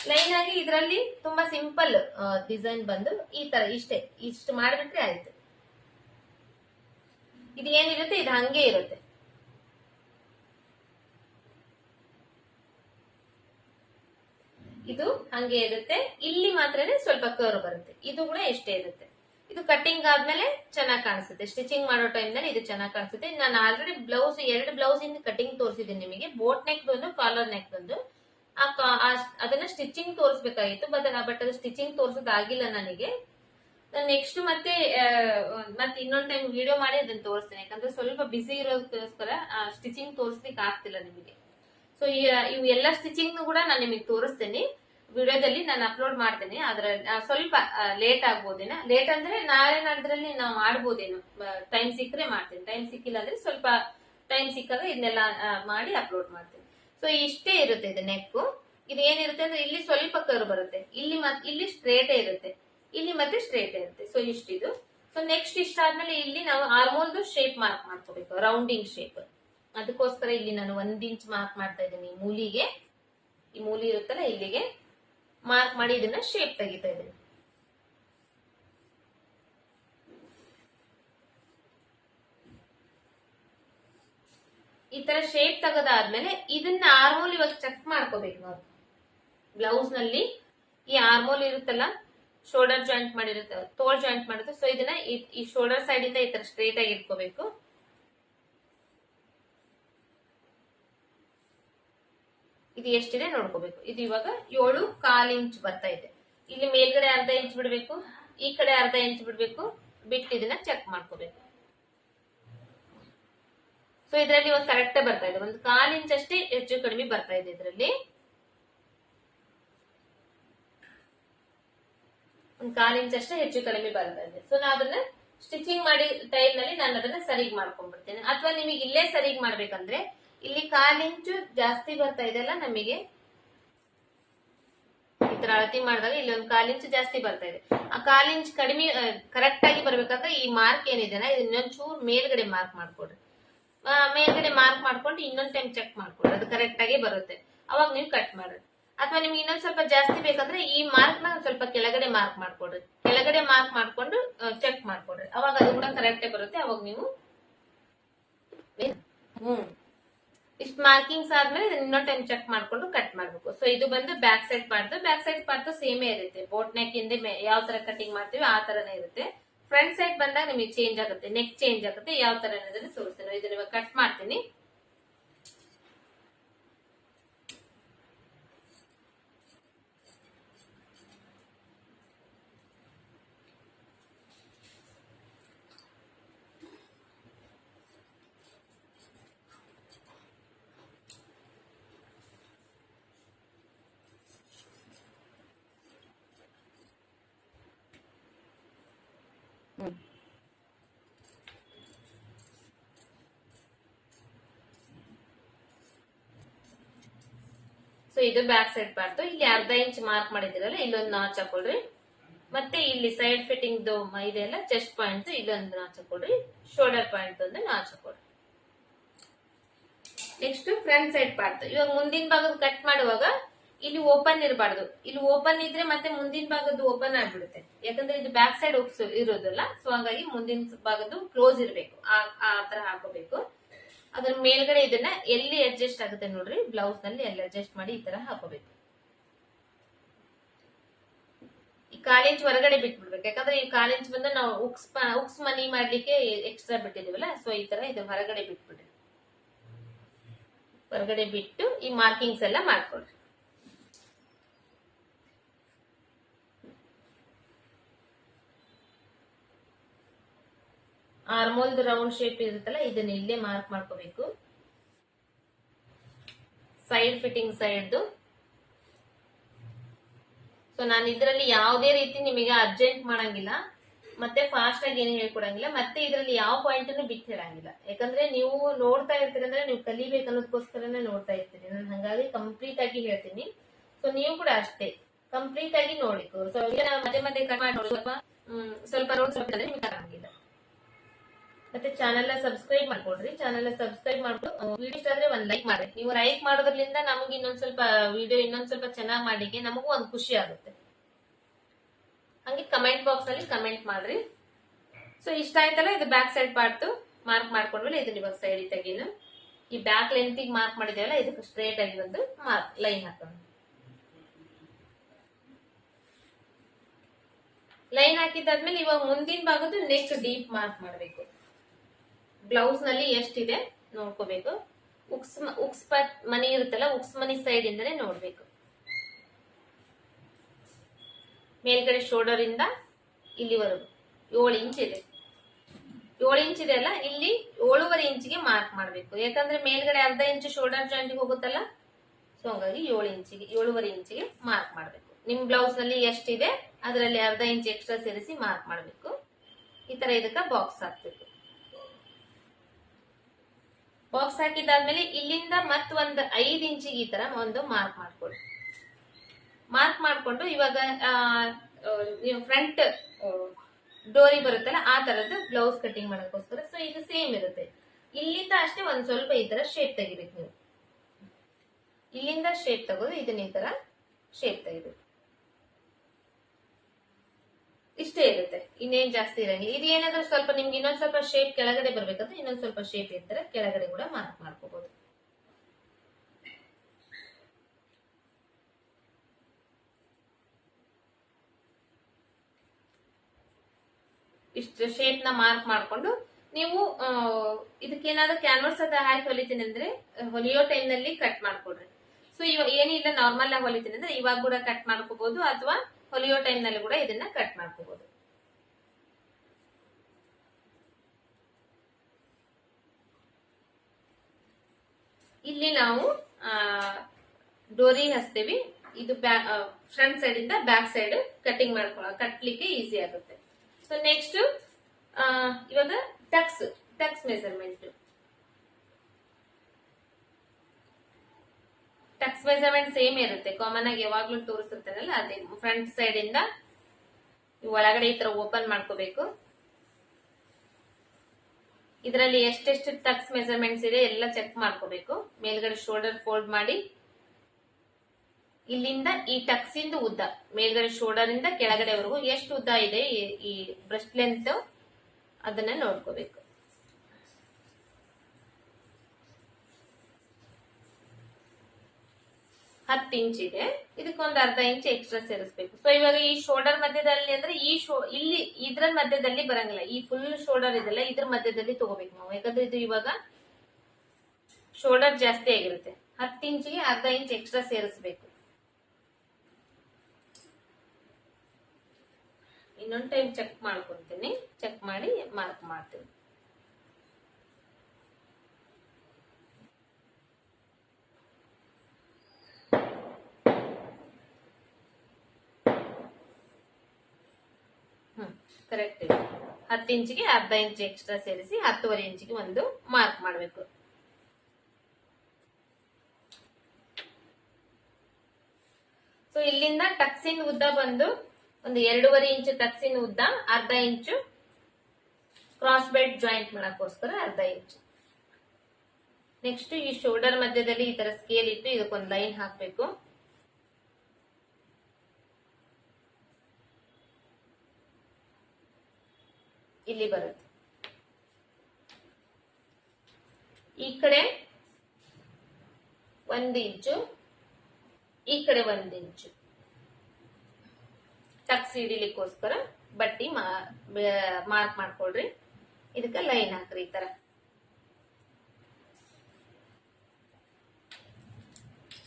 ಲೈನ್ ಆಗಿ ಇದರಲ್ಲಿ ತುಂಬಾ ಸಿಂಪಲ್ ಡಿಸೈನ್ ಬಂದು ಈ ತರ ಇಷ್ಟೇ, ಇಷ್ಟು ಮಾಡಿಬಿಟ್ರೆ ಆಯ್ತು. ಇದು ಏನಿರುತ್ತೆ? ಇದು ಹಂಗೆ ಇರುತ್ತೆ. ಇದು ಹಂಗೆ ಇರುತ್ತೆ. ಇಲ್ಲಿ ಮಾತ್ರನೇ ಸ್ವಲ್ಪ ಕರ್ ಬರುತ್ತೆ. ಇದು ಕೂಡ ಎಷ್ಟೇ ಇರುತ್ತೆ. ಇದು ಕಟ್ಟಿಂಗ್ ಆದ್ಮೇಲೆ ಚೆನ್ನಾಗಿ ಕಾಣಿಸುತ್ತೆ. ಸ್ಟಿಚಿಂಗ್ ಮಾಡೋ ಟೈಮ್ನಲ್ಲಿ ಇದು ಚೆನ್ನಾಗಿ ಕಾಣಿಸುತ್ತೆ. ನಾನು ಆಲ್ರೆಡಿ ಬ್ಲೌಸ್ ಎರಡು ಬ್ಲೌಸ್ ಇಂದ ಕಟಿಂಗ್ ತೋರಿಸಿದ್ದೀನಿ ನಿಮಗೆ. ಬೋಟ್ ನೆಕ್ ಒಂದು ಕಾಲರ್ ನೆಕ್ ಆ- ಅದನ್ನ ಸ್ಟಿಚಿಂಗ್ ತೋರಿಸ್ಬೇಕಾಗಿತ್ತು ಬಟ್ ಬಟ್ ಅದು ಸ್ಟಿಚಿಂಗ್ ತೋರಿಸೋದಾಗಿಲ್ಲ ನನಗೆ. ನೆಕ್ಸ್ಟ್ ಮತ್ತೆ ಮತ್ತೆ ಇನ್ನೊಂದ್ ಟೈಮ್ ವಿಡಿಯೋ ಮಾಡಿ ಅದನ್ನ ತೋರಿಸ್ತೇನೆ. ಯಾಕಂದ್ರೆ ಸ್ವಲ್ಪ ಬಿಸಿ ಇರೋದಕ್ಕೋಸ್ಕರ ಸ್ಟಿಚಿಂಗ್ ತೋರಿಸ್ಲಿಕ್ಕೆ ಆಗ್ತಿಲ್ಲ ನಿಮಗೆ. ಸೊ ಇವು ಎಲ್ಲ ಸ್ಟಿಚಿಂಗ್ ಕೂಡ ನಾನು ನಿಮಗೆ ತೋರಿಸ್ತೇನೆ. ವಿಡಿಯೋದಲ್ಲಿ ನಾನು ಅಪ್ಲೋಡ್ ಮಾಡ್ತೇನೆ. ಅದ್ರ ಸ್ವಲ್ಪ ಲೇಟ್ ಆಗ್ಬೋದೇನ. ಲೇಟ್ ಅಂದ್ರೆ ನಾಳೆ ನಾಡ್ದ್ರಲ್ಲಿ ನಾವು ಮಾಡ್ಬೋದೇನು. ಟೈಮ್ ಸಿಕ್ಕರೆ ಮಾಡ್ತೇನೆ. ಟೈಮ್ ಸಿಕ್ಕಿಲ್ಲ ಅಂದ್ರೆ ಸ್ವಲ್ಪ ಟೈಮ್ ಸಿಕ್ಕಾಗ ಇದನ್ನೆಲ್ಲ ಮಾಡಿ ಅಪ್ಲೋಡ್ ಮಾಡ್ತೇನೆ. ಸೊ ಇಷ್ಟೇ ಇರುತ್ತೆ ಇದು ನೆಕ್ ಇದು ಏನಿರುತ್ತೆ ಅಂದ್ರೆ ಇಲ್ಲಿ ಸ್ವಲ್ಪ ಕರ್ ಬರುತ್ತೆ. ಇಲ್ಲಿ ಇಲ್ಲಿ ಸ್ಟ್ರೇಟ್ ಇರುತ್ತೆ. ಇಲ್ಲಿ ಮತ್ತೆ ಸ್ಟ್ರೇಟ್ ಇರುತ್ತೆ. ಸೊ ಇಷ್ಟಿದು. ಸೊ ನೆಕ್ಸ್ಟ್ ಇಷ್ಟ ಆದ್ಮೇಲೆ ಇಲ್ಲಿ ನಾವು ಆರ್ಮೋಲ್ದು ಶೇಪ್ ಮಾರ್ಕ್ ಮಾಡ್ಕೋಬೇಕು. ರೌಂಡಿಂಗ್ ಶೇಪ್ ಅದಕ್ಕೋಸ್ಕರ ಇಲ್ಲಿ ನಾನು ಒಂದ್ ಇಂಚ್ ಮಾರ್ಕ್ ಮಾಡ್ತಾ ಇದ್ದೀನಿ. ಮೂಲಿಗೆ, ಈ ಮೂಲಿ ಇರುತ್ತಲ್ಲ ಇಲ್ಲಿಗೆ ಮಾರ್ಕ್ ಮಾಡಿ ಇದನ್ನ ಶೇಪ್ ತೆಗಿತಾ ಇದ್ದೀನಿ. ಈ ತರ ಶೇಪ್ ತೆಗೆದಾದ್ಮೇಲೆ ಇದನ್ನ ಆರ್ಮೋಲ್ ಇವಾಗ ಚೆಕ್ ಮಾಡ್ಕೋಬೇಕು ನಾವು. ಬ್ಲೌಸ್ನಲ್ಲಿ ಈ ಆರ್ಮೋಲ್ ಇರುತ್ತಲ್ಲ ಶೋಲ್ಡರ್ ಜಾಯಿಂಟ್ ಮಾಡಿರುತ್ತೆ, ತೋಳ್ ಜಾಯಿಂಟ್ ಮಾಡುತ್ತೆ ಸೊ ಇದನ್ನ ಈ- ಶೋಲ್ಡರ್ ಸೈಡ್ ಇಂದ ಈ ತರ ಸ್ಟ್ರೇಟ್ ಆಗಿ ಇಟ್ಕೋಬೇಕು. ಇದು ಎಷ್ಟಿದೆ ನೋಡ್ಕೋಬೇಕು. ಇದು ಇವಾಗ ಏಳು ಕಾಲ್ ಇಂಚ್ ಬರ್ತಾ ಇದೆ. ಇಲ್ಲಿ ಮೇಲ್ಗಡೆ ಅರ್ಧ ಇಂಚ್ ಬಿಡ್ಬೇಕು, ಈ ಕಡೆ ಅರ್ಧ ಇಂಚ್ ಬಿಡ್ಬೇಕು. ಬಿಟ್ಟು ಇದನ್ನ ಚೆಕ್ ಮಾಡ್ಕೋಬೇಕು. ಸೊ ಇದರಲ್ಲಿ ಇವಾಗ ಕರೆಕ್ಟ್ ಬರ್ತಾ ಇದೆ. ಒಂದು ಕಾಲ್ ಇಂಚ್ ಅಷ್ಟೇ ಹೆಚ್ಚು ಕಡಿಮೆ ಬರ್ತಾ ಇದೆ ಇದರಲ್ಲಿ. ಒಂದು ಕಾಲ್ ಇಂಚ್ ಅಷ್ಟೇ ಹೆಚ್ಚು ಕಡಿಮೆ ಬರ್ತಾ ಇದೆ. ಸೊ ನಾ ಅದನ್ನ ಸ್ಟಿಚಿಂಗ್ ಮಾಡಿ ಟೈಮ್ನಲ್ಲಿ ನಾನು ಅದನ್ನ ಸರಿಗ್ ಮಾಡ್ಕೊಂಡ್ಬಿಡ್ತೇನೆ. ಅಥವಾ ನಿಮಗೆ ಇಲ್ಲೇ ಸರಿಗ್ ಮಾಡ್ಬೇಕಂದ್ರೆ ಇಲ್ಲಿ ಕಾಲ್ ಇಂಚು ಜಾಸ್ತಿ ಬರ್ತಾ ಇದೆಲ್ಲ ನಮಗೆ? ಈ ತರ ಅಳತಿ ಮಾಡಿದಾಗ ಇಲ್ಲಿ ಒಂದು ಕಾಲ್ ಇಂಚ್ ಜಾಸ್ತಿ ಬರ್ತಾ ಇದೆ. ಆ ಕಾಲ್ ಇಂಚ್ ಕಡಿಮೆ ಕರೆಕ್ಟ್ ಆಗಿ ಬರ್ಬೇಕಂದ್ರೆ ಈ ಮಾರ್ಕ್ ಏನಿದೆ ಇನ್ನೊಂದ್ ಚೂರ್ ಮೇಲ್ಗಡೆ ಮಾರ್ಕ್ ಮಾಡ್ಕೊಡ್ರಿ. ಮೇಲ್ಗಡೆ ಮಾರ್ಕ್ ಮಾಡ್ಕೊಂಡು ಇನ್ನೊಂದ್ ಟೈಮ್ ಚೆಕ್ ಮಾಡ್ಕೊಳ್ಳಿ. ಅದು ಕರೆಕ್ಟ್ ಆಗಿ ಬರುತ್ತೆ. ಅವಾಗ ನೀವು ಕಟ್ ಮಾಡ್ರಿ ಅಥವಾ ನಿಮ್ಗೆ ಇನ್ನೊಂದ್ ಸ್ವಲ್ಪ ಜಾಸ್ತಿ ಬೇಕಂದ್ರೆ ಈ ಮಾರ್ಕ್ನ ಸ್ವಲ್ಪ ಕೆಳಗಡೆ ಮಾರ್ಕ್ ಮಾಡ್ಕೊಡ್ರಿ ಕೆಳಗಡೆ ಮಾರ್ಕ್ ಮಾಡ್ಕೊಂಡು ಚೆಕ್ ಮಾಡ್ಕೊಡ್ರಿ ಅವಾಗ ಅದು ಕೂಡ ಕರೆಕ್ಟ್ ಬರುತ್ತೆ. ಅವಾಗ ನೀವು ಹ್ಮ್ ಇಷ್ಟು ಮಾರ್ಕಿಂಗ್ಸ್ ಆದ್ಮೇಲೆ ಇನ್ನೊಂದ್ ಟೈಮ್ ಚೆಕ್ ಮಾಡ್ಕೊಂಡು ಕಟ್ ಮಾಡ್ಬೇಕು. ಸೊ ಇದು ಬಂದು back side part back side part same ಇರುತ್ತೆ. ಬೋಟ್ ನೆಕ್ ಹಿಂದೆ ಯಾವ ತರ ಕಟಿಂಗ್ ಮಾಡ್ತೀವಿ ಆ ತರನೇ ಇರುತ್ತೆ. ಫ್ರಂಟ್ ಸೈಡ್ ಬಂದಾಗ ನಿಮಗೆ ಚೇಂಜ್ ಆಗುತ್ತೆ. ನೆಕ್ ಚೇಂಜ್ ಆಗುತ್ತೆ. ಯಾವ ತರ ತೋರಿಸ್ತೇನೆ. ಇದನ್ನ ಕಟ್ ಮಾಡ್ತೀನಿ. ಸೊ ಇದು ಬ್ಯಾಕ್ ಸೈಡ್ ಪಾರ್ಟ್. ಇಲ್ಲಿ ಅರ್ಧ ಇಂಚ್ ಮಾರ್ಕ್ ಮಾಡಿದಿರಲ್ಲ ಇಲ್ಲೊಂದು ನಾಚ್ ಹಾಕೊಳ್ರಿ. ಮತ್ತೆ ಇಲ್ಲಿ ಸೈಡ್ ಫಿಟ್ಟಿಂಗ್ ಇದೆಲ್ಲ ಚೆಸ್ಟ್ ಪಾಯಿಂಟ್ ಇಲ್ಲೊಂದು ನಾಚ್ ಹಾಕೊಳ್ರಿ. ಶೋಲ್ಡರ್ ಪಾಯಿಂಟ್ ಒಂದು notch ಹಾಕೊಳ್ರಿ. Next front side part. ಇವಾಗ ಮುಂದಿನ ಭಾಗದ ಕಟ್ ಮಾಡುವಾಗ ಇಲ್ಲಿ ಓಪನ್ ಇರಬಾರ್ದು. ಇಲ್ಲಿ ಓಪನ್ ಇದ್ರೆ ಮತ್ತೆ ಮುಂದಿನ ಭಾಗದ್ದು ಓಪನ್ ಆಗ್ಬಿಡುತ್ತೆ. ಯಾಕಂದ್ರೆ ಇದು ಬ್ಯಾಕ್ ಸೈಡ್ ಇರೋದಲ್ಲ ಸೊ ಹಾಗಾಗಿ ಮುಂದಿನ ಭಾಗದ್ದು ಕ್ಲೋಸ್ ಇರಬೇಕು. ಆ ತರ ಹಾಕೋಬೇಕು. ಅದ್ರ ಮೇಲ್ಗಡೆ ಇದನ್ನ ಎಲ್ಲಿ ಅಡ್ಜಸ್ಟ್ ಆಗುತ್ತೆ ನೋಡ್ರಿ ಬ್ಲೌಸ್ನಲ್ಲಿ ಅಲ್ಲಿ ಅಡ್ಜಸ್ಟ್ ಮಾಡಿ ಈ ತರ ಹಾಕೋಬೇಕು. ಈ ಕಾಲೇಜ್ ಹೊರಗಡೆ ಬಿಟ್ಬಿಡ್ಬೇಕು, ಯಾಕಂದ್ರೆ ಈ ಕಾಲೇಜ್ ಬಂದು ನಾವು ಉಕ್ಸ್ ಉಕ್ಸ್ ಮನಿ ಮಾಡ್ಲಿಕ್ಕೆ ಎಕ್ಸ್ಟ್ರಾ ಬಿಟ್ಟಿದೀವಲ್ಲ ಸೊ ಈ ತರ ಇದು ಹೊರಗಡೆ ಬಿಟ್ಬಿಡ್ರಿ. ಹೊರಗಡೆ ಬಿಟ್ಟು ಈ ಮಾರ್ಕಿಂಗ್ಸ್ ಎಲ್ಲ ಮಾಡ್ಕೊಳ್ರಿ. ಆರ್ಮೋಲ್ದ್ ರೌಂಡ್ ಶೇಪ್ ಇರುತ್ತಲ್ಲ, ಇದನ್ನ ಇಲ್ಲೇ ಮಾರ್ಕ್ ಮಾಡ್ಕೋಬೇಕು. ಸೈಡ್ ಫಿಟ್ಟಿಂಗ್ ಸೈಡ್ದು ಸೊ ನಾನು ಇದರಲ್ಲಿ ಯಾವುದೇ ರೀತಿ ನಿಮಗೆ ಅರ್ಜೆಂಟ್ ಮಾಡಂಗಿಲ್ಲ. ಮತ್ತೆ ಫಾಸ್ಟ್ ಆಗಿ ಏನು ಹೇಳ್ಕೊಡಂಗಿಲ್ಲ. ಮತ್ತೆ ಇದರಲ್ಲಿ ಯಾವ ಪಾಯಿಂಟ್ ಅನ್ನು ಬಿಟ್ಟು ಹೇಳಂಗಿಲ್ಲ. ಯಾಕಂದ್ರೆ ನೀವು ನೋಡ್ತಾ ಇರ್ತೀರಿ ಅಂದ್ರೆ ನೀವು ಕಲಿಬೇಕು ಅನ್ನೋದಕ್ಕೋಸ್ಕರನೇ ನೋಡ್ತಾ ಇರ್ತೀರಿ. ನಾನು ಹಂಗಾಗಿ ಕಂಪ್ಲೀಟ್ ಆಗಿ ಹೇಳ್ತೀನಿ. ಸೊ ನೀವು ಕೂಡ ಅಷ್ಟೇ. ಕಂಪ್ಲೀಟ್ ಆಗಿ ನೋಡಿ. ಸೊ ಮಧ್ಯೆ ಮಧ್ಯೆ ಕಟ್ ಮಾಡಿ ಸ್ವಲ್ಪ ಸ್ವಲ್ಪ ನೋಡಿ ಸ್ವಲ್ಪ ನಿಮ್ಗೆ ಮತ್ತೆ ಚಾನೆಲ್ ಸಬ್ಸ್ಕ್ರೈಬ್ ಮಾಡ್ಕೊಡ್ರಿ ಚಾನೆಲ್ ಸಬ್ಸ್ಕ್ರೈಬ್ ಮಾಡ್ಕೊಂಡು ವಿಡಿಯೋ ಇಷ್ಟ ಆದ್ರೆ ಒಂದ್ ಲೈಕ್ ಮಾಡ್ರಿ. ನೀವು ಲೈಕ್ ಮಾಡೋದ್ರಿಂದ ನಮಗೆ ಇನ್ನೊಂದ್ ಸ್ವಲ್ಪ ವಿಡಿಯೋ ಇನ್ನೊಂದ್ ಸ್ವಲ್ಪ ಚೆನ್ನಾಗಿ ಮಾಡ್ಲಿಕ್ಕೆ ನಮಗೂ ಒಂದ್ ಖುಷಿ ಆಗುತ್ತೆ. ಹಂಗೆ ಕಮೆಂಟ್ ಬಾಕ್ಸ್ ಅಲ್ಲಿ ಕಮೆಂಟ್ ಮಾಡ್ರಿ. ಸೊ ಇಷ್ಟ ಆಯ್ತಲ್ಲ, ಇದು ಬ್ಯಾಕ್ ಸೈಡ್ ಪಾರ್ಟ್ ಮಾರ್ಕ್ ಮಾಡ್ಕೊಂಡ್ಮೇಲೆ ಇದನ್ನ ಇವಾಗ ಸೈಡ್ ತೆಗೀನು. ಈ ಬ್ಯಾಕ್ ಲೆಂತಿಗೆ ಮಾರ್ಕ್ ಮಾಡಿದೇವಲ್ಲ ಇದಕ್ಕೆ ಸ್ಟ್ರೇಟ್ ಆಗಿ ಒಂದು ಮಾರ್ಕ್ ಲೈನ್ ಹಾಕೋಣ. ಲೈನ್ ಹಾಕಿದ್ದಾದ್ಮೇಲೆ ಇವಾಗ ಮುಂದಿನ ಭಾಗದ ನೆಕ್ ಡೀಪ್ ಮಾರ್ಕ್ ಮಾಡಬೇಕು. ಬ್ಲೌಸ್ನಲ್ಲಿ ಎಷ್ಟಿದೆ ನೋಡ್ಕೋಬೇಕು. ಉಕ್ಸ್ ಉಕ್ಸ್ ಪಟ್ ಮನಿ ಇರುತ್ತಲ್ಲ, ಉಕ್ಸ್ ಮನಿ ಸೈಡ್ ಇಂದಲೇ ನೋಡ್ಬೇಕು. ಮೇಲ್ಗಡೆ ಶೋಲ್ಡರ್ ಇಂದ ಇಲ್ಲಿವರೆಗೂ. ಏಳು ಇಂಚ್ ಇದೆ. ಏಳು ಇಂಚ್ ಇದೆ ಅಲ್ಲ, ಇಲ್ಲಿ ಏಳುವರೆ ಇಂಚಿಗೆ ಮಾರ್ಕ್ ಮಾಡಬೇಕು. ಯಾಕಂದ್ರೆ ಮೇಲ್ಗಡೆ ಅರ್ಧ ಇಂಚ್ ಶೋಲ್ಡರ್ ಜಾಯಿಂಟ್ಗೆ ಹೋಗುತ್ತಲ್ಲ, ಸೊ ಹಂಗಾಗಿ ಏಳು ಇಂಚಿಗೆ, ಏಳುವರೆ ಇಂಚಿಗೆ ಮಾರ್ಕ್ ಮಾಡಬೇಕು. ನಿಮ್ ಬ್ಲೌಸ್ನಲ್ಲಿ ಎಷ್ಟಿದೆ, ಅದರಲ್ಲಿ ಅರ್ಧ ಇಂಚ್ ಎಕ್ಸ್ಟ್ರಾ ಸೇರಿಸಿ ಮಾರ್ಕ್ ಮಾಡಬೇಕು. ಈ ತರ ಇದಕ್ಕ ಬಾಕ್ಸ್ ಹಾಕ್ಬೇಕು. ಬಾಕ್ಸ್ ಹಾಕಿದಾದ್ಮೇಲೆ ಇಲ್ಲಿಂದ ಮತ್ ಒಂದ್ ಐದ್ ಇಂಚಿಗೆ ಈ ತರ ಒಂದು ಮಾರ್ಕ್ ಮಾಡ್ಕೊಳ್ಳಿ. ಮಾರ್ಕ್ ಮಾಡ್ಕೊಂಡು ಇವಾಗ ನೀವು ಫ್ರಂಟ್ ಡೋರಿ ಬರುತ್ತಲ್ಲ, ಆ ತರದ್ದು ಬ್ಲೌಸ್ ಕಟಿಂಗ್ ಮಾಡೋಕ್ಕೋಸ್ಕರ. ಸೊ ಇದು ಸೇಮ್ ಇರುತ್ತೆ. ಇಲ್ಲಿಂದ ಅಷ್ಟೇ ಒಂದ್ ಸ್ವಲ್ಪ ಈ ತರ ಶೇಪ್ ತೆಗಿಬೇಕು ನೀವು. ಇಲ್ಲಿಂದ ಶೇಪ್ ತಗೋದು ಇದನ್ನ ಈ ತರ ಶೇಪ್ ತೆಗಿಬೇಕು. ಇಷ್ಟೇ ಇರುತ್ತೆ. ಇನ್ನೇನ್ ಜಾಸ್ತಿ ಇರಂಗಿಲ್ಲ ಇದು ಏನಾದ್ರೂ ಸ್ವಲ್ಪ ನಿಮ್ಗೆ ಇನ್ನೊಂದ್ ಸ್ವಲ್ಪ ಶೇಪ್ ಕೆಳಗಡೆ ಬರ್ಬೇಕಂದ್ರೆ ಇನ್ನೊಂದ್ ಸ್ವಲ್ಪ ಶೇಪ್ ಇರ್ತಾರೆ. ಕೆಳಗಡೆ ಕೂಡ ಮಾರ್ಕ್ ಮಾಡ್ಕೋಬಹುದು ಇಷ್ಟು ಶೇಪ್ನ ಮಾರ್ಕ್ ಮಾಡ್ಕೊಂಡು ನೀವು ಇದಕ್ಕೇನಾದ್ರೂ ಕ್ಯಾನ್ವರ್ಸ್ ಅದ ಹಾಕಿ ಹೊಲಿತೀನಿ ಅಂದ್ರೆ, ಹೊಲಿಯೋ ಟೈಮ್ನಲ್ಲಿ ಕಟ್ ಮಾಡ್ಕೊಡ್ರಿ ಸೊ ಇವಾಗ ಏನಿಲ್ಲ ನಾರ್ಮಲ್ ಆಗಿ ಹೊಲಿತೀನಿ ಅಂದ್ರೆ ಇವಾಗ ಕೂಡ ಕಟ್ ಮಾಡ್ಕೋಬಹುದು ಅಥವಾ ಹೊಲಿಯೋ ಟೈಮ್ನಲ್ಲಿ ಕೂಡ ಇದನ್ನ ಕಟ್ ಮಾಡ್ಕೋಬಹುದು ಇಲ್ಲಿ ನಾವು ಡೋರಿ ಹಸ್ತೇವಿ ಇದು ಫ್ರಂಟ್ ಸೈಡ್ ಇಂದ ಬ್ಯಾಕ್ ಸೈಡ್ ಕಟಿಂಗ್ ಮಾಡ್ಕೊಳ, ಕಟ್ಲಿಕ್ಕೆ ಈಸಿ ಆಗುತ್ತೆ. ಸೊ ನೆಕ್ಸ್ಟ್ ಇವಾಗ tucks tucks measurement tucks measurement same ಇರುತ್ತೆ. ಕಾಮನ್ ಆಗಿ ಯಾವಾಗ್ಲೂ ತೋರಿಸಿರ್ತಾರಲ್ಲ ಅದೇ ಫ್ರಂಟ್ ಸೈಡ್ ಇಂದ ಒಳಗಡೆ ಈ ತರ ಓಪನ್ ಮಾಡ್ಕೋಬೇಕು. ಇದರಲ್ಲಿ ಎಷ್ಟೆಷ್ಟು ಟಕ್ಸ್ ಮೆಜರ್ಮೆಂಟ್ಸ್ ಇದೆ ಎಲ್ಲ ಚೆಕ್ ಮಾಡ್ಕೋಬೇಕು. ಮೇಲ್ಗಡೆ ಶೋಲ್ಡರ್ ಫೋಲ್ಡ್ ಮಾಡಿ. ಇಲ್ಲಿಂದ ಈ ಟಕ್ಸ್ ಇಂದ ಉದ್ದ. ಮೇಲ್ಗಡೆ ಶೋಲ್ಡರ್ ಇಂದ ಕೆಳಗಡೆವರೆಗೂ ಎಷ್ಟು ಉದ್ದ ಇದೆ ಈ ಬ್ರೆಸ್ಟ್ ಲೆಂತ್ ಅದನ್ನ ನೋಡ್ಕೋಬೇಕು. ಹತ್ತು ಇಂಚ್ ಇದೆ. ಇದಕ್ಕೊಂದು ಅರ್ಧ ಇಂಚ್ ಎಕ್ಸ್ಟ್ರಾ ಸೇರಿಸ್ಬೇಕು. ಸೊ ಇವಾಗ ಈ ಶೋಲ್ಡರ್ ಮಧ್ಯದಲ್ಲಿ ಅಂದ್ರೆ ಈ ಶೋ, ಇಲ್ಲಿ ಇದ್ರ ಮಧ್ಯದಲ್ಲಿ ಬರಂಗಿಲ್ಲ. ಈ ಫುಲ್ ಶೋಲ್ಡರ್ ಇದೆಲ್ಲ ಇದ್ರ ಮಧ್ಯದಲ್ಲಿ ತಗೋಬೇಕು ನಾವು. ಯಾಕಂದ್ರೆ ಇದು ಇವಾಗ ಶೋಲ್ಡರ್ ಜಾಸ್ತಿ ಆಗಿರುತ್ತೆ. ಹತ್ತು ಇಂಚಿಗೆ ಅರ್ಧ ಇಂಚ್ ಎಕ್ಸ್ಟ್ರಾ ಸೇರಿಸ್ಬೇಕು. ಇನ್ನೊಂದು ಟೈಮ್ ಚೆಕ್ ಮಾಡ್ಕೊಂತೀನಿ. ಚೆಕ್ ಮಾಡಿ ಮಾರ್ಕ್ ಮಾಡ್ತೀನಿ ಹ್ಮ್ ಕರೆಕ್ಟ್ ಇದೆ ಹತ್ತು ಇಂಚಿಗೆ ಅರ್ಧ ಇಂಚ್ ಎಕ್ಸ್ಟ್ರಾ ಸೇರಿಸಿ ಹತ್ತುವರೆ ಇಂಚಿಗೆ ಒಂದು ಮಾರ್ಕ್ ಮಾಡಬೇಕು. ಸೊ ಇಲ್ಲಿಂದ ಟಕ್ಸಿನ್ ಉದ್ದ ಬಂದು ಒಂದು ಎರಡೂವರೆ ಇಂಚು ಟಕ್ಸಿನ್ ಉದ್ದ ಅರ್ಧ ಇಂಚು ಕ್ರಾಸ್ ಬೆಲ್ಟ್ ಜಾಯಿಂಟ್ ಮಾಡಕ್ಕೋಸ್ಕರ ಅರ್ಧ ಇಂಚು. ನೆಕ್ಸ್ಟ್ ಈ ಶೋಲ್ಡರ್ ಮಧ್ಯದಲ್ಲಿ ಈ ತರ ಸ್ಕೇಲ್ ಇಟ್ಟು ಇದಕ್ಕೊಂದು ಲೈನ್ ಹಾಕ್ಬೇಕು. ಇಲ್ಲಿ ಬರುತ್ತೆ. ಈ ಕಡೆ ಒಂದು ಇಂಚು, ಈ ಕಡೆ ಒಂದು ಇಂಚು. ಟಕ್ಸ್ ಹಿಡಿಲಿಕ್ಕೋಸ್ಕರ ಬಟ್ಟಿ ಮಾರ್ಕ್ ಮಾಡ್ಕೊಳ್ರಿ. ಇದಕ್ಕೆ ಲೈನ್ ಹಾಕ್ರಿ ಈ ತರ.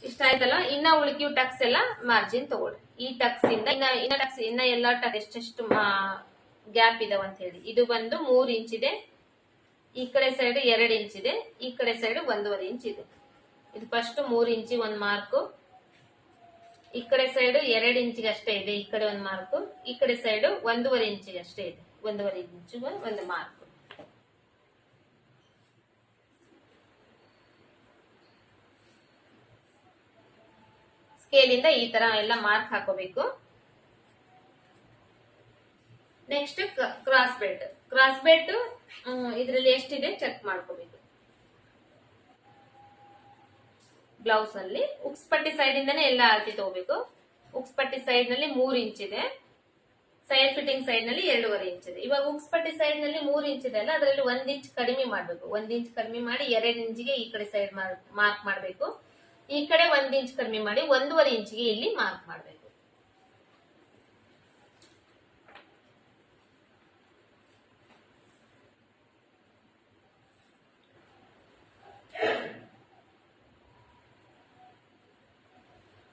ಇಷ್ಟ ಆಯ್ತಲ್ಲ? ಇನ್ನ ಉಳಿಕಿವ್ ಟಕ್ಸ್ ಎಲ್ಲ ಮಾರ್ಜಿನ್ ತಗೊಳ್ರಿ. ಈ ಟಕ್ಸ್ ಇಂದ ಇನ್ನ ಇನ್ನ ಟಕ್ಸ್, ಇನ್ನ ಎಲ್ಲ ಟಕ್ ಎಷ್ಟೆಷ್ಟು ಗ್ಯಾಪ್ ಇದಾವ ಅಂತ ಹೇಳಿ. ಇದು ಬಂದು ಮೂರ್ ಇಂಚ್ ಇದೆ. ಈ ಕಡೆ ಸೈಡ್ ಎರಡ್ ಇಂಚ್ ಇದೆ. ಈ ಕಡೆ ಸೈಡ್ ಒಂದೂವರೆ ಇಂಚ್ ಇದೆ. ಇದು ಫಸ್ಟ್ ಮೂರ್ ಇಂಚಿ ಒಂದ್ ಮಾರ್ಕು ಈ ಕಡೆ ಸೈಡ್ ಎರಡ್ ಇಂಚಿಗೆ ಅಷ್ಟೇ ಇದೆ. ಈ ಕಡೆ ಒಂದ್ ಮಾರ್ಕು ಈ ಕಡೆ ಸೈಡ್ ಒಂದೂವರೆ ಇಂಚಿಗೆ ಅಷ್ಟೇ ಇದೆ. ಒಂದೂವರೆ ಇಂಚು ಒಂದು ಮಾರ್ಕ್ ಸ್ಕೇಲಿಂದ ಈ ತರ ಎಲ್ಲ ಮಾರ್ಕ್ ಹಾಕೋಬೇಕು. Next cross belt cross belt ಇದರಲ್ಲಿ ಎಷ್ಟಿದೆ? ಚೆಕ್ ಮಾಡ್ಕೋಬೇಕು. ಬ್ಲೌಸ್ ಅಲ್ಲಿ ಉಕ್ಸ್ ಪಟ್ಟಿ ಸೈಡ್ ಇಂದಾನೆ ಎಲ್ಲ ಅಳತಿ ತಗೋಬೇಕು. ಉಕ್ಸ್ ಪಟ್ಟಿ ಸೈಡ್ನಲ್ಲಿ ಮೂರ್ ಇಂಚ್ ಇದೆ. ಸೈಡ್ ಫಿಟ್ಟಿಂಗ್ ಸೈಡ್ನಲ್ಲಿ ಎರಡೂವರೆ ಇಂಚ್ ಇದೆ. ಇವಾಗ ಉಕ್ಸ್ ಪಟ್ಟಿ ಸೈಡ್ನಲ್ಲಿ ಮೂರ್ ಇಂಚ್ ಇದೆ ಅಲ್ಲ, ಅದರಲ್ಲಿ ಒಂದ್ ಇಂಚ್ ಕಡಿಮೆ ಮಾಡ್ಬೇಕು. ಒಂದ್ ಇಂಚ್ ಕಡಿಮೆ ಮಾಡಿ ಎರಡ್ ಇಂಚಿಗೆ ಈ ಕಡೆ ಸೈಡ್ ಮಾರ್ಕ್ ಮಾಡ್ಬೇಕು. ಈ ಕಡೆ ಒಂದ್ ಇಂಚ್ ಕಡಿಮೆ ಮಾಡಿ ಒಂದೂವರೆ ಇಂಚಿಗೆ ಇಲ್ಲಿ ಮಾರ್ಕ್ ಮಾಡ್ಬೇಕು.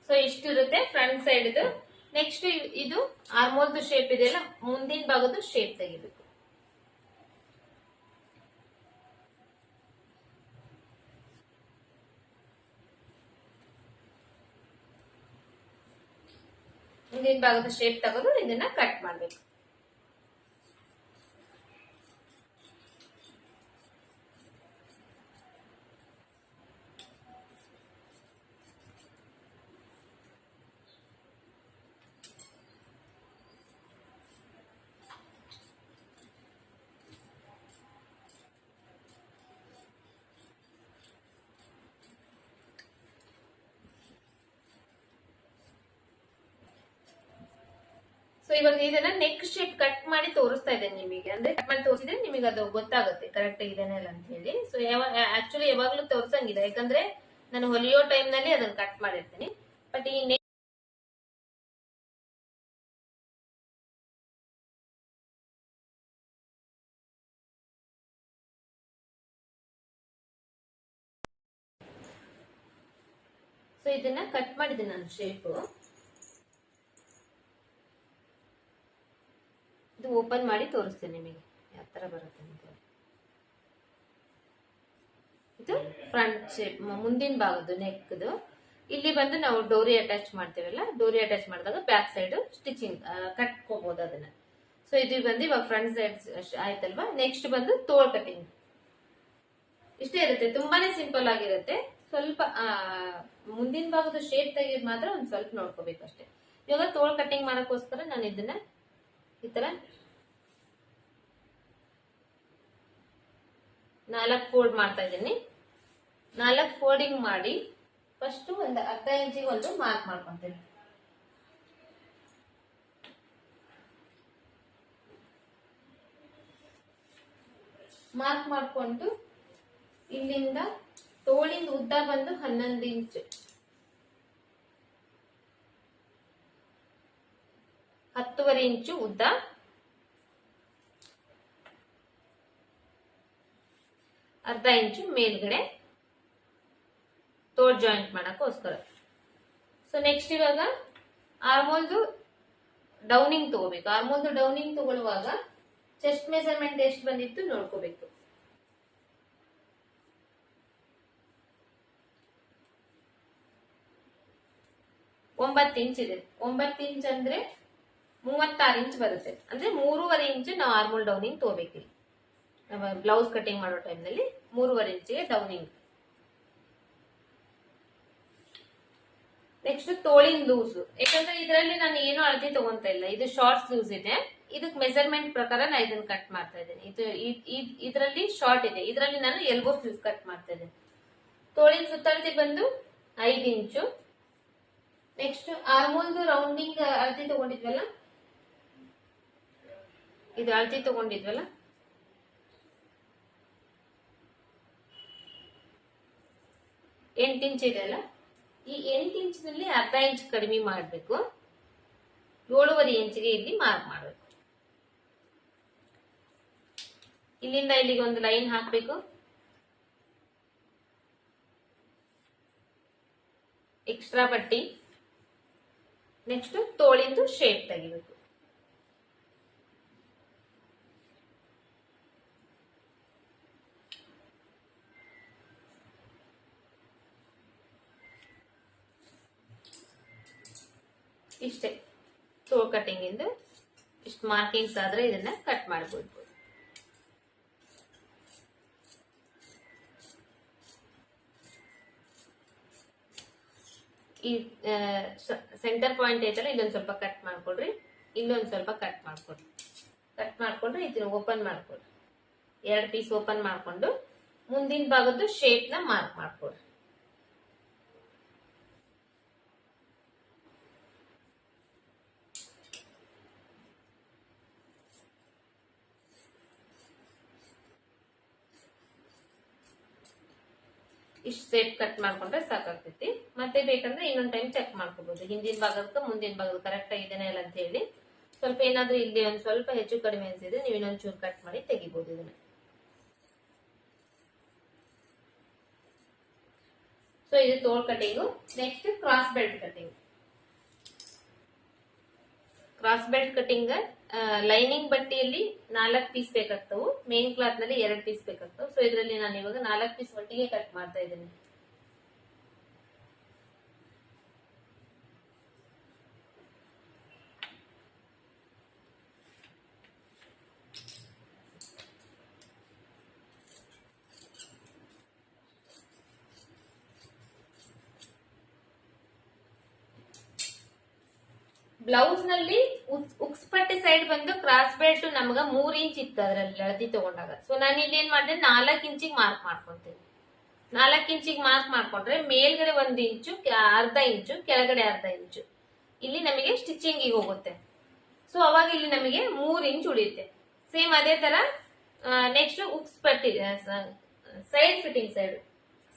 ಸೊ ಇಷ್ಟಿರುತ್ತೆ ಫ್ರಂಟ್ ಸೈಡ್ ಇದು ನೆಕ್ಸ್ಟ್ ಇದು ಆರ್ಮೋಲ್ದು ಶೇಪ್ ಇದೆಯಲ್ಲ ಮುಂದಿನ ಭಾಗದ ಶೇಪ್ ತೆಗಿಬೇಕು. ಮುಂದಿನ ಭಾಗದ ಶೇಪ್ ತಗೊಂಡು ಇದನ್ನ ಕಟ್ ಮಾಡ್ಬೇಕು. ಸೊ ಇವಾಗ ಇದನ್ನ ನೆಕ್ ಶೇಪ್ ಕಟ್ ಮಾಡಿ ತೋರಿಸ್ತಾ ಇದ್ದೇನೆ ನಿಮಗೆ. ಅಂದ್ರೆ ಕಟ್ ಮಾಡಿ ತೋರಿಸಿದ್ರೆ ನಿಮಗೆ ಅದು ಗೊತ್ತಾಗುತ್ತೆ. ಕರೆಕ್ಟ್ ಇದನ್ನೆಲ್ಲ ಅಂತ ಹೇಳಿ. ಸೊ ಆಕ್ಚುಲಿ ಯಾವಾಗ್ಲೂ ತೋರ್ಸಂಗಿಲ್ಲ ಯಾಕಂದ್ರೆ ನಾನು ಹೊಲಿಯೋ ಟೈಮ್ನಲ್ಲಿ ಅದನ್ನ ಕಟ್ ಮಾಡಿರ್ತೀನಿ. ಬಟ್ ಈ ಸೊ ಇದನ್ನ ಕಟ್ ಮಾಡಿದ್ದೀನಿ ನಾನು ಶೇಪ್ ಇದು ಓಪನ್ ಮಾಡಿ ತೋರಿಸ್ತೇನೆ ನಿಮಗೆ. ಯಾವ ತರ ಬರುತ್ತೆ ಇದು ಫ್ರಂಟ್ ಶೇಪ್ ಮುಂದಿನ ಭಾಗದ್ದು ನೆಕ್ದು ಇಲ್ಲಿ ಬಂದು ನಾವು ಡೋರಿ ಅಟ್ಯಾಚ್ ಮಾಡ್ತೇವಲ್ಲ, ಡೋರಿ ಅಟ್ಯಾಚ್ ಮಾಡಿದಾಗ ಬ್ಯಾಕ್ ಸೈಡ್ ಸ್ಟಿಚಿಂಗ್ ಕಟ್ಕೋಬಹುದು ಅದನ್ನ. ಸೊ ಇದು ಬಂದು ಇವಾಗ ಫ್ರಂಟ್ ಸೈಡ್ ಆಯ್ತಲ್ವಾ? ನೆಕ್ಸ್ಟ್ ಬಂದು ತೋಳ್ ಕಟಿಂಗ್ ಇಷ್ಟೇ ಇರುತ್ತೆ, ತುಂಬಾನೇ ಸಿಂಪಲ್ ಆಗಿರುತ್ತೆ. ಸ್ವಲ್ಪ ಮುಂದಿನ ಭಾಗದ ಶೇಪ್ ತೆಗೆಯೋದು ಮಾತ್ರ ಒಂದ್ ಸ್ವಲ್ಪ ನೋಡ್ಕೋಬೇಕು ಅಷ್ಟೇ. ಇವಾಗ ತೋಳ್ ಕಟಿಂಗ್ ಮಾಡೋಕ್ಕೋಸ್ಕರ ನಾನು ಇದನ್ನ ಈ ತರ. ನಾಲ್ಕು ಫೋಲ್ಡ್ ಮಾಡ್ತಾ ಇದ್ದೀನಿ. ನಾಲ್ಕು ಫೋಲ್ಡಿಂಗ್ ಮಾಡಿ ಫಸ್ಟ್ ಒಂದು ಅರ್ಧ ಇಂಚಿಗೆ ಒಂದು ಮಾರ್ಕ್ ಮಾಡ್ಕೊತೀನಿ. ಮಾರ್ಕ್ ಮಾಡ್ಕೊಂಡು ಇಲ್ಲಿಂದ ತೋಳಿಂದ ಉದ್ದ ಬಂದು ಹನ್ನೊಂದು ಇಂಚು ಹತ್ತುವರೆ ಇಂಚು ಉದ್ದ. ಅರ್ಧ ಇಂಚು ಮೇಲ್ಗಡೆ. ತೋಡ್ ಜಾಯಿಂಟ್ ಮಾಡೋಕ್ಕೋಸ್ಕರ. ಸೊ ನೆಕ್ಸ್ಟ್ ಇವಾಗ ಆರ್ಮೋಲ್ದು ಡೌನಿಂಗ್ ತಗೋಬೇಕು. ಆರ್ಮೋಲ್ದು ಡೌನಿಂಗ್ ತಗೊಳ್ಳುವಾಗ ಚೆಸ್ಟ್ ಮೆಸರ್ಮೆಂಟ್ ಎಷ್ಟು ಬಂದಿತ್ತು ನೋಡ್ಕೋಬೇಕು. ಒಂಬತ್ತು ಇಂಚ್ ಇದೆ ಒಂಬತ್ತು ಇಂಚ್ ಅಂದ್ರೆ ಮೂವತ್ತಾರು ಇಂಚ್ ಬರುತ್ತೆ. ಅಂದ್ರೆ ಮೂರುವರೆ ಇಂಚ್ ನಾವು ಆರ್ಮೋಲ್ ಡೌನಿಂಗ್ ತಗೋಬೇಕು ಬ್ಲೌಸ್ ಕಟಿಂಗ್ ಮಾಡೋ ಟೈಮ್ನಲ್ಲಿ ಮೂರುವರೆ ಇಂಚಿಗೆ ಡೌನಿಂಗ್ ನೆಕ್ಸ್ಟ್ ತೋಳಿನ ಲೂಸ್ ಯಾಕಂದ್ರೆ ಇದರಲ್ಲಿ ನಾನು ಏನು ಅಳತೆ ತಗೊಂತ ಇಲ್ಲ. ಇದು ಶಾರ್ಟ್ ಲೂಸ್ ಇದೆ. ಇದಕ್ ಮೆಜರ್ಮೆಂಟ್ ಪ್ರಕಾರ ನಾನು ಇದನ್ನ ಕಟ್ ಮಾಡ್ತಾ ಇದ್ದೇನೆ. ಇದು ಇದರಲ್ಲಿ ಶಾರ್ಟ್ ಇದೆ. ಇದರಲ್ಲಿ ನಾನು ಎಲ್ಬೋ ಸ್ಲೀವ್ ಕಟ್ ಮಾಡ್ತಾ ಇದ್ದೇನೆ. ತೋಳಿನ ಸುತ್ತಳತೆ ಬಂದು ಐದು ಇಂಚು. ನೆಕ್ಸ್ಟ್ ಆರ್ಮೋಲ್ದು ರೌಂಡಿಂಗ್ ಅಳತೆ ತಗೊಂಡಿದ್ವಲ್ಲ ಇದು ಅಳತಿ ತಗೊಂಡಿದ್ವಲ್ಲ? ಎಂಟು ಇಂಚ್ ಇದೆಯಲ್ಲ ಈ ಎಂಟು ಇಂಚಿನಲ್ಲಿ ಅರ್ಧ ಇಂಚ್ ಕಡಿಮೆ ಮಾಡಬೇಕು. ಏಳುವರೆ ಇಂಚಿಗೆ ಇಲ್ಲಿ ಮಾರ್ಕ್ ಮಾಡಬೇಕು. ಇಲ್ಲಿಂದ ಇಲ್ಲಿಗೆ ಒಂದು ಲೈನ್ ಹಾಕಬೇಕು. ಎಕ್ಸ್ಟ್ರಾ ಪಟ್ಟಿ ನೆಕ್ಸ್ಟ್ ತೋಳಿಂದು ಶೇಪ್ ತೆಗಿಬೇಕು. ಇಷ್ಟೇ ತೋ ಇಂದ ಇಷ್ಟು ಮಾರ್ಕಿಂಗ್ಸ್ ಆದ್ರೆ ಇದನ್ನ ಕಟ್ ಮಾಡ್ಬೋದು ಈ ಸೆಂಟರ್ ಪಾಯಿಂಟ್ ಐತಲ್ಲ ಇಲ್ಲೊಂದ್ ಸ್ವಲ್ಪ ಕಟ್ ಮಾಡ್ಕೊಳ್ರಿ. ಇನ್ನೊಂದು ಸ್ವಲ್ಪ ಕಟ್ ಮಾಡ್ಕೊಡ್ರಿ ಕಟ್ ಮಾಡ್ಕೊಂಡ್ರೆ ಇದನ್ನ ಓಪನ್ ಮಾಡ್ಕೊಡ್ರಿ ಎರಡು ಪೀಸ್ ಓಪನ್ ಮಾಡ್ಕೊಂಡು ಮುಂದಿನ ಭಾಗದ್ದು ಶೇಪ್ನ ಮಾರ್ಕ್ ಮಾಡ್ಕೊಡ್ರಿ ಇಷ್ಟು ಸೇಪ್ ಕಟ್ ಮಾಡ್ಕೊಂಡ್ರೆ ಸಾಕಾಗ್ತೈತಿ. ಮತ್ತೆ ಬೇಕಂದ್ರೆ ಇನ್ನೊಂದ್ ಟೈಮ್ ಚೆಕ್ ಮಾಡ್ಕೋಬಹುದು ಹಿಂದಿನ ಭಾಗಕ್ಕೆ ಮುಂದಿನ ಭಾಗದ ಕರೆಕ್ಟ್ ಆಗಿದೆನಾ ಇಲ್ಲ ಅಂತ ಹೇಳಿ ಸ್ವಲ್ಪ ಏನಾದ್ರೂ ಇಲ್ಲಿ ಒಂದ್ ಸ್ವಲ್ಪ ಹೆಚ್ಚು ಕಡಿಮೆ ಅನ್ಸಿದ್ರೆ ನೀವು ಇನ್ನೊಂದ್ ಚೂರು ಕಟ್ ಮಾಡಿ ತೆಗಿಬಹುದು ಇದನ್ನ. ಸೊ ಇದು ತೋಳ್ cutting next cross belt cutting cross belt cutting lining ಬಟ್ಟೆಯಲ್ಲಿ ನಾಲ್ಕು ಪೀಸ್ ಬೇಕಾಗ್ತವು. ಮೇನ್ ಕ್ಲಾತ್ನಲ್ಲಿ ಎರಡು ಪೀಸ್ ಬೇಕಾಗ್ತವೆ. ಸೊ ಇದರಲ್ಲಿ ನಾನು ಇವಾಗ ನಾಲ್ಕು ಪೀಸ್ ಒಟ್ಟಿಗೆ ಕಟ್ ಮಾಡ್ತಾ ಇದ್ದೀನಿ. ಬ್ಲೌಸ್ನಲ್ಲಿ ಉಕ್ಸ್- ಉಕ್ಸ್ ಸೈಡ್ ಬಂದು ಕ್ರಾಸ್ ಬೆಲ್ಟ್ ನಮ್ಗ ಮೂರ್ ಇಂಚ್ ಇತ್ತು ಅದ್ರಲ್ಲಿ ಅಳತಿ ತಗೊಂಡಾಗ. ಸೊ ನಾನು ಇಲ್ಲಿ ಏನ್ ಮಾಡಿದೆ, ನಾಲ್ಕು ಇಂಚಿಗೆ ಮಾರ್ಕ್ ಮಾಡ್ಕೊಂತೀನಿ. ನಾಲ್ಕು ಇಂಚಿಗೆ ಮಾರ್ಕ್ ಮಾಡ್ಕೊಂಡ್ರೆ ಮೇಲ್ಗಡೆ ಒಂದ್ ಇಂಚು ಅರ್ಧ ಇಂಚು ಕೆಳಗಡೆ ಅರ್ಧ ಇಂಚು ಇಲ್ಲಿ ನಮಗೆ ಸ್ಟಿಚಿಂಗಿಗೆ ಹೋಗುತ್ತೆ. ಸೊ ಅವಾಗ ಇಲ್ಲಿ ನಮಗೆ ಮೂರ್ ಇಂಚ್ ಉಳಿಯುತ್ತೆ. ಸೇಮ್ ಅದೇ ತರ ನೆಕ್ಸ್ಟ್ ಉಕ್ಸ್ ಪಟ್ಟಿ side fitting side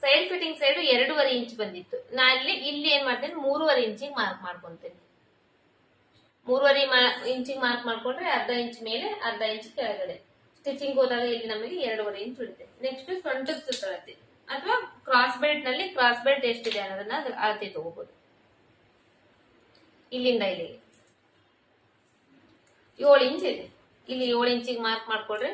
side fitting side ಎರಡೂವರೆ ಇಂಚ್ ಬಂದಿತ್ತು. ನಾನು ಇಲ್ಲಿ ಇಲ್ಲಿ ಏನ್ ಮಾಡ್ತೇನೆ ಮೂರುವರೆ ಇಂಚಿಗೆ ಮಾರ್ಕ್ ಮಾಡ್ಕೊಂತೇನೆ. ಮೂರುವರೆ ಇಂಚಿಗೆ ಮಾರ್ಕ್ ಮಾಡ್ಕೊಂಡ್ರೆ ಅರ್ಧ ಇಂಚ್ ಮೇಲೆ, ಅರ್ಧ ಇಂಚ್ ಕೆಳಗಡೆ. ಸ್ಟಿಚಿಂಗ್ ಹೋದಾಗ ಇಲ್ಲಿ ನಮಗೆ ಎರಡೂವರೆ ಇಂಚ್ ಉಳಿತೆ ನೆಕ್ಸ್ಟ್ ಸೊಂಟದ ಸುತ್ತಳತೆ ಅಥವಾ ಕ್ರಾಸ್ ಬೆಲ್ಟ್ನಲ್ಲಿ ಕ್ರಾಸ್ ಬೆಲ್ಟ್ ಎಷ್ಟಿದೆ ಅನ್ನೋದನ್ನ ಅಳತೆ ತಗೋಬಹುದು ಇಲ್ಲಿಂದ ಇಲ್ಲಿಗೆ ಏಳು ಇಂಚ್ ಇದೆ. ಇಲ್ಲಿ ಏಳು ಇಂಚಿಗೆ ಮಾರ್ಕ್ ಮಾಡ್ಕೊಡ್ರಿ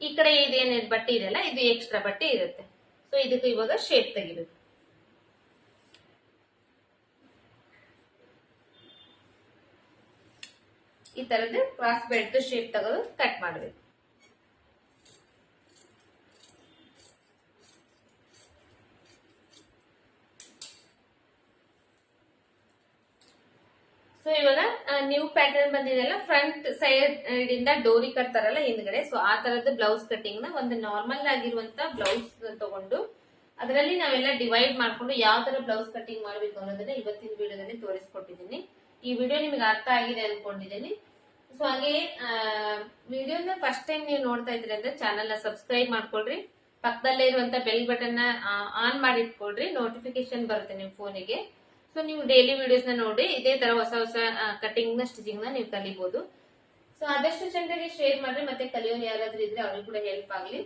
ಈ ಕಡೆ ಇದೇನು ಬಟ್ಟೆ ಇದೆಯಲ್ಲ, ಇದು ಎಕ್ಸ್ಟ್ರಾ ಬಟ್ಟೆ ಇರುತ್ತೆ. ಸೊ ಇದಕ್ಕೆ ಇವಾಗ ಶೇಪ್ ತೆಗಿಬೇಕು. ಈ ತರದ್ದು ಕ್ರಾಸ್ ಬೆಲ್ಟ್ ಶೇಪ್ ತಗೋದು ಕಟ್ ಮಾಡಬೇಕು. ಸೊ ಇವಾಗ ನ್ಯೂ ಪ್ಯಾಟರ್ನ್ ಬಂದಿದೆಲ್ಲ ಫ್ರಂಟ್ ಸೈಡ್ ಇಂದ ಡೋರಿ ಕಟ್ತಾರಲ್ಲ, ಹಿಂದ್ಗಡೆ. ಸೊ ಆ ತರದ ಬ್ಲೌಸ್ ಕಟಿಂಗ್ನ ಒಂದು ನಾರ್ಮಲ್ ಆಗಿರುವಂತ ಬ್ಲೌಸ್ ತಗೊಂಡು, ಅದರಲ್ಲಿ ನಾವೆಲ್ಲ ಡಿವೈಡ್ ಮಾಡ್ಕೊಂಡು ಯಾವ ತರ ಬ್ಲೌಸ್ ಕಟಿಂಗ್ ಮಾಡಬೇಕು ಅನ್ನೋದನ್ನ ಇವತ್ತಿನ ವಿಡಿಯೋದಲ್ಲಿ ತೋರಿಸ್ಕೊಟ್ಟಿದ್ದೀನಿ. ಈ ವಿಡಿಯೋ ನಿಮ್ಗೆ ಅರ್ಥ ಆಗಿದೆ ಅನ್ಕೊಂಡಿದ್ದೀನಿ. ಸೊ ಹಾಗೆ ವಿಡಿಯೋನ ಫಸ್ಟ್ ಟೈಮ್ ನೀವು ನೋಡ್ತಾ ಇದ್ರಿ ಅಂದ್ರೆ ಚಾನೆಲ್ನ ಸಬ್ಸ್ಕ್ರೈಬ್ ಮಾಡ್ಕೊಳ್ರಿ. ಪಕ್ಕದಲ್ಲೇ ಇರುವಂತ ಬೆಲ್ ಬಟನ್ ಆನ್ ಮಾಡಿ ಇಟ್ಕೊಳ್ರಿ ನೋಟಿಫಿಕೇಶನ್ ಬರುತ್ತೆ ನಿಮ್ ಫೋನಿಗೆ ಸೊ ನೀವು ಡೈಲಿ ವಿಡಿಯೋಸ್ನ ನೋಡಿ, ಇದೇ ತರ ಹೊಸ ಹೊಸ ಕಟಿಂಗ್ನ ಸ್ಟಿಚಿಂಗ್ನ ನೀವು ಕಲಿಬಹುದು ಸೊ ಆದಷ್ಟು ಜನರಿಗೆ ಶೇರ್ ಮಾಡ್ರಿ, ಮತ್ತೆ ಕಲಿಯೋರು ಯಾರಾದ್ರೂ ಇದ್ರೆ ಅವ್ರಿಗೆ ಕೂಡ ಹೆಲ್ಪ್ ಆಗ್ಲಿ.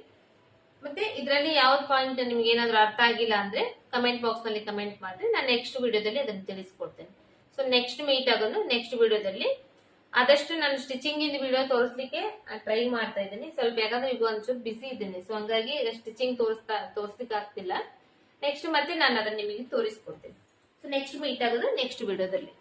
ಮತ್ತೆ ಇದರಲ್ಲಿ ಯಾವ ಪಾಯಿಂಟ್ ನಿಮ್ಗೆ ಏನಾದ್ರು ಅರ್ಥ ಆಗಿಲ್ಲ ಅಂದ್ರೆ ಕಮೆಂಟ್ ಬಾಕ್ಸ್ನಲ್ಲಿ ಕಮೆಂಟ್ ಮಾಡ್ರಿ. ನಾನು ನೆಕ್ಸ್ಟ್ ವಿಡಿಯೋದಲ್ಲಿ ಅದನ್ನ ತಿಳಿಸ್ಕೊಡ್ತೇನೆ. ಸೊ ನೆಕ್ಸ್ಟ್ ಮೀಟ್ ಆಗೋದು ನೆಕ್ಸ್ಟ್ ವಿಡಿಯೋದಲ್ಲಿ ಆದಷ್ಟು ನಾನು ಸ್ಟಿಚಿಂಗ್ ಇಂದ ವಿಡಿಯೋ ತೋರಿಸ್ಲಿಕ್ಕೆ ಟ್ರೈ ಮಾಡ್ತಾ ಇದ್ದೀನಿ. ಸ್ವಲ್ಪ ಯಾಕಂದ್ರೆ ಈಗ ಒಂಚೂರು ಬಿಸಿ ಇದ್ದೀನಿ. ಸೊ ಹಂಗಾಗಿ ಸ್ಟಿಚಿಂಗ್ ತೋರಿಸ್ತಾ, ತೋರಿಸ್ಲಿಕ್ಕೆ ಆಗ್ತಿಲ್ಲ. ನೆಕ್ಸ್ಟ್ ಮತ್ತೆ ನಾನು ಅದನ್ನ ನಿಮಗೆ ತೋರಿಸ್ಕೊಡ್ತೇನೆ. ನೆಕ್ಸ್ಟ್ ಮೀಟ್ ಆಗೋದು ನೆಕ್ಸ್ಟ್ ವಿಡಿಯೋದಲ್ಲಿ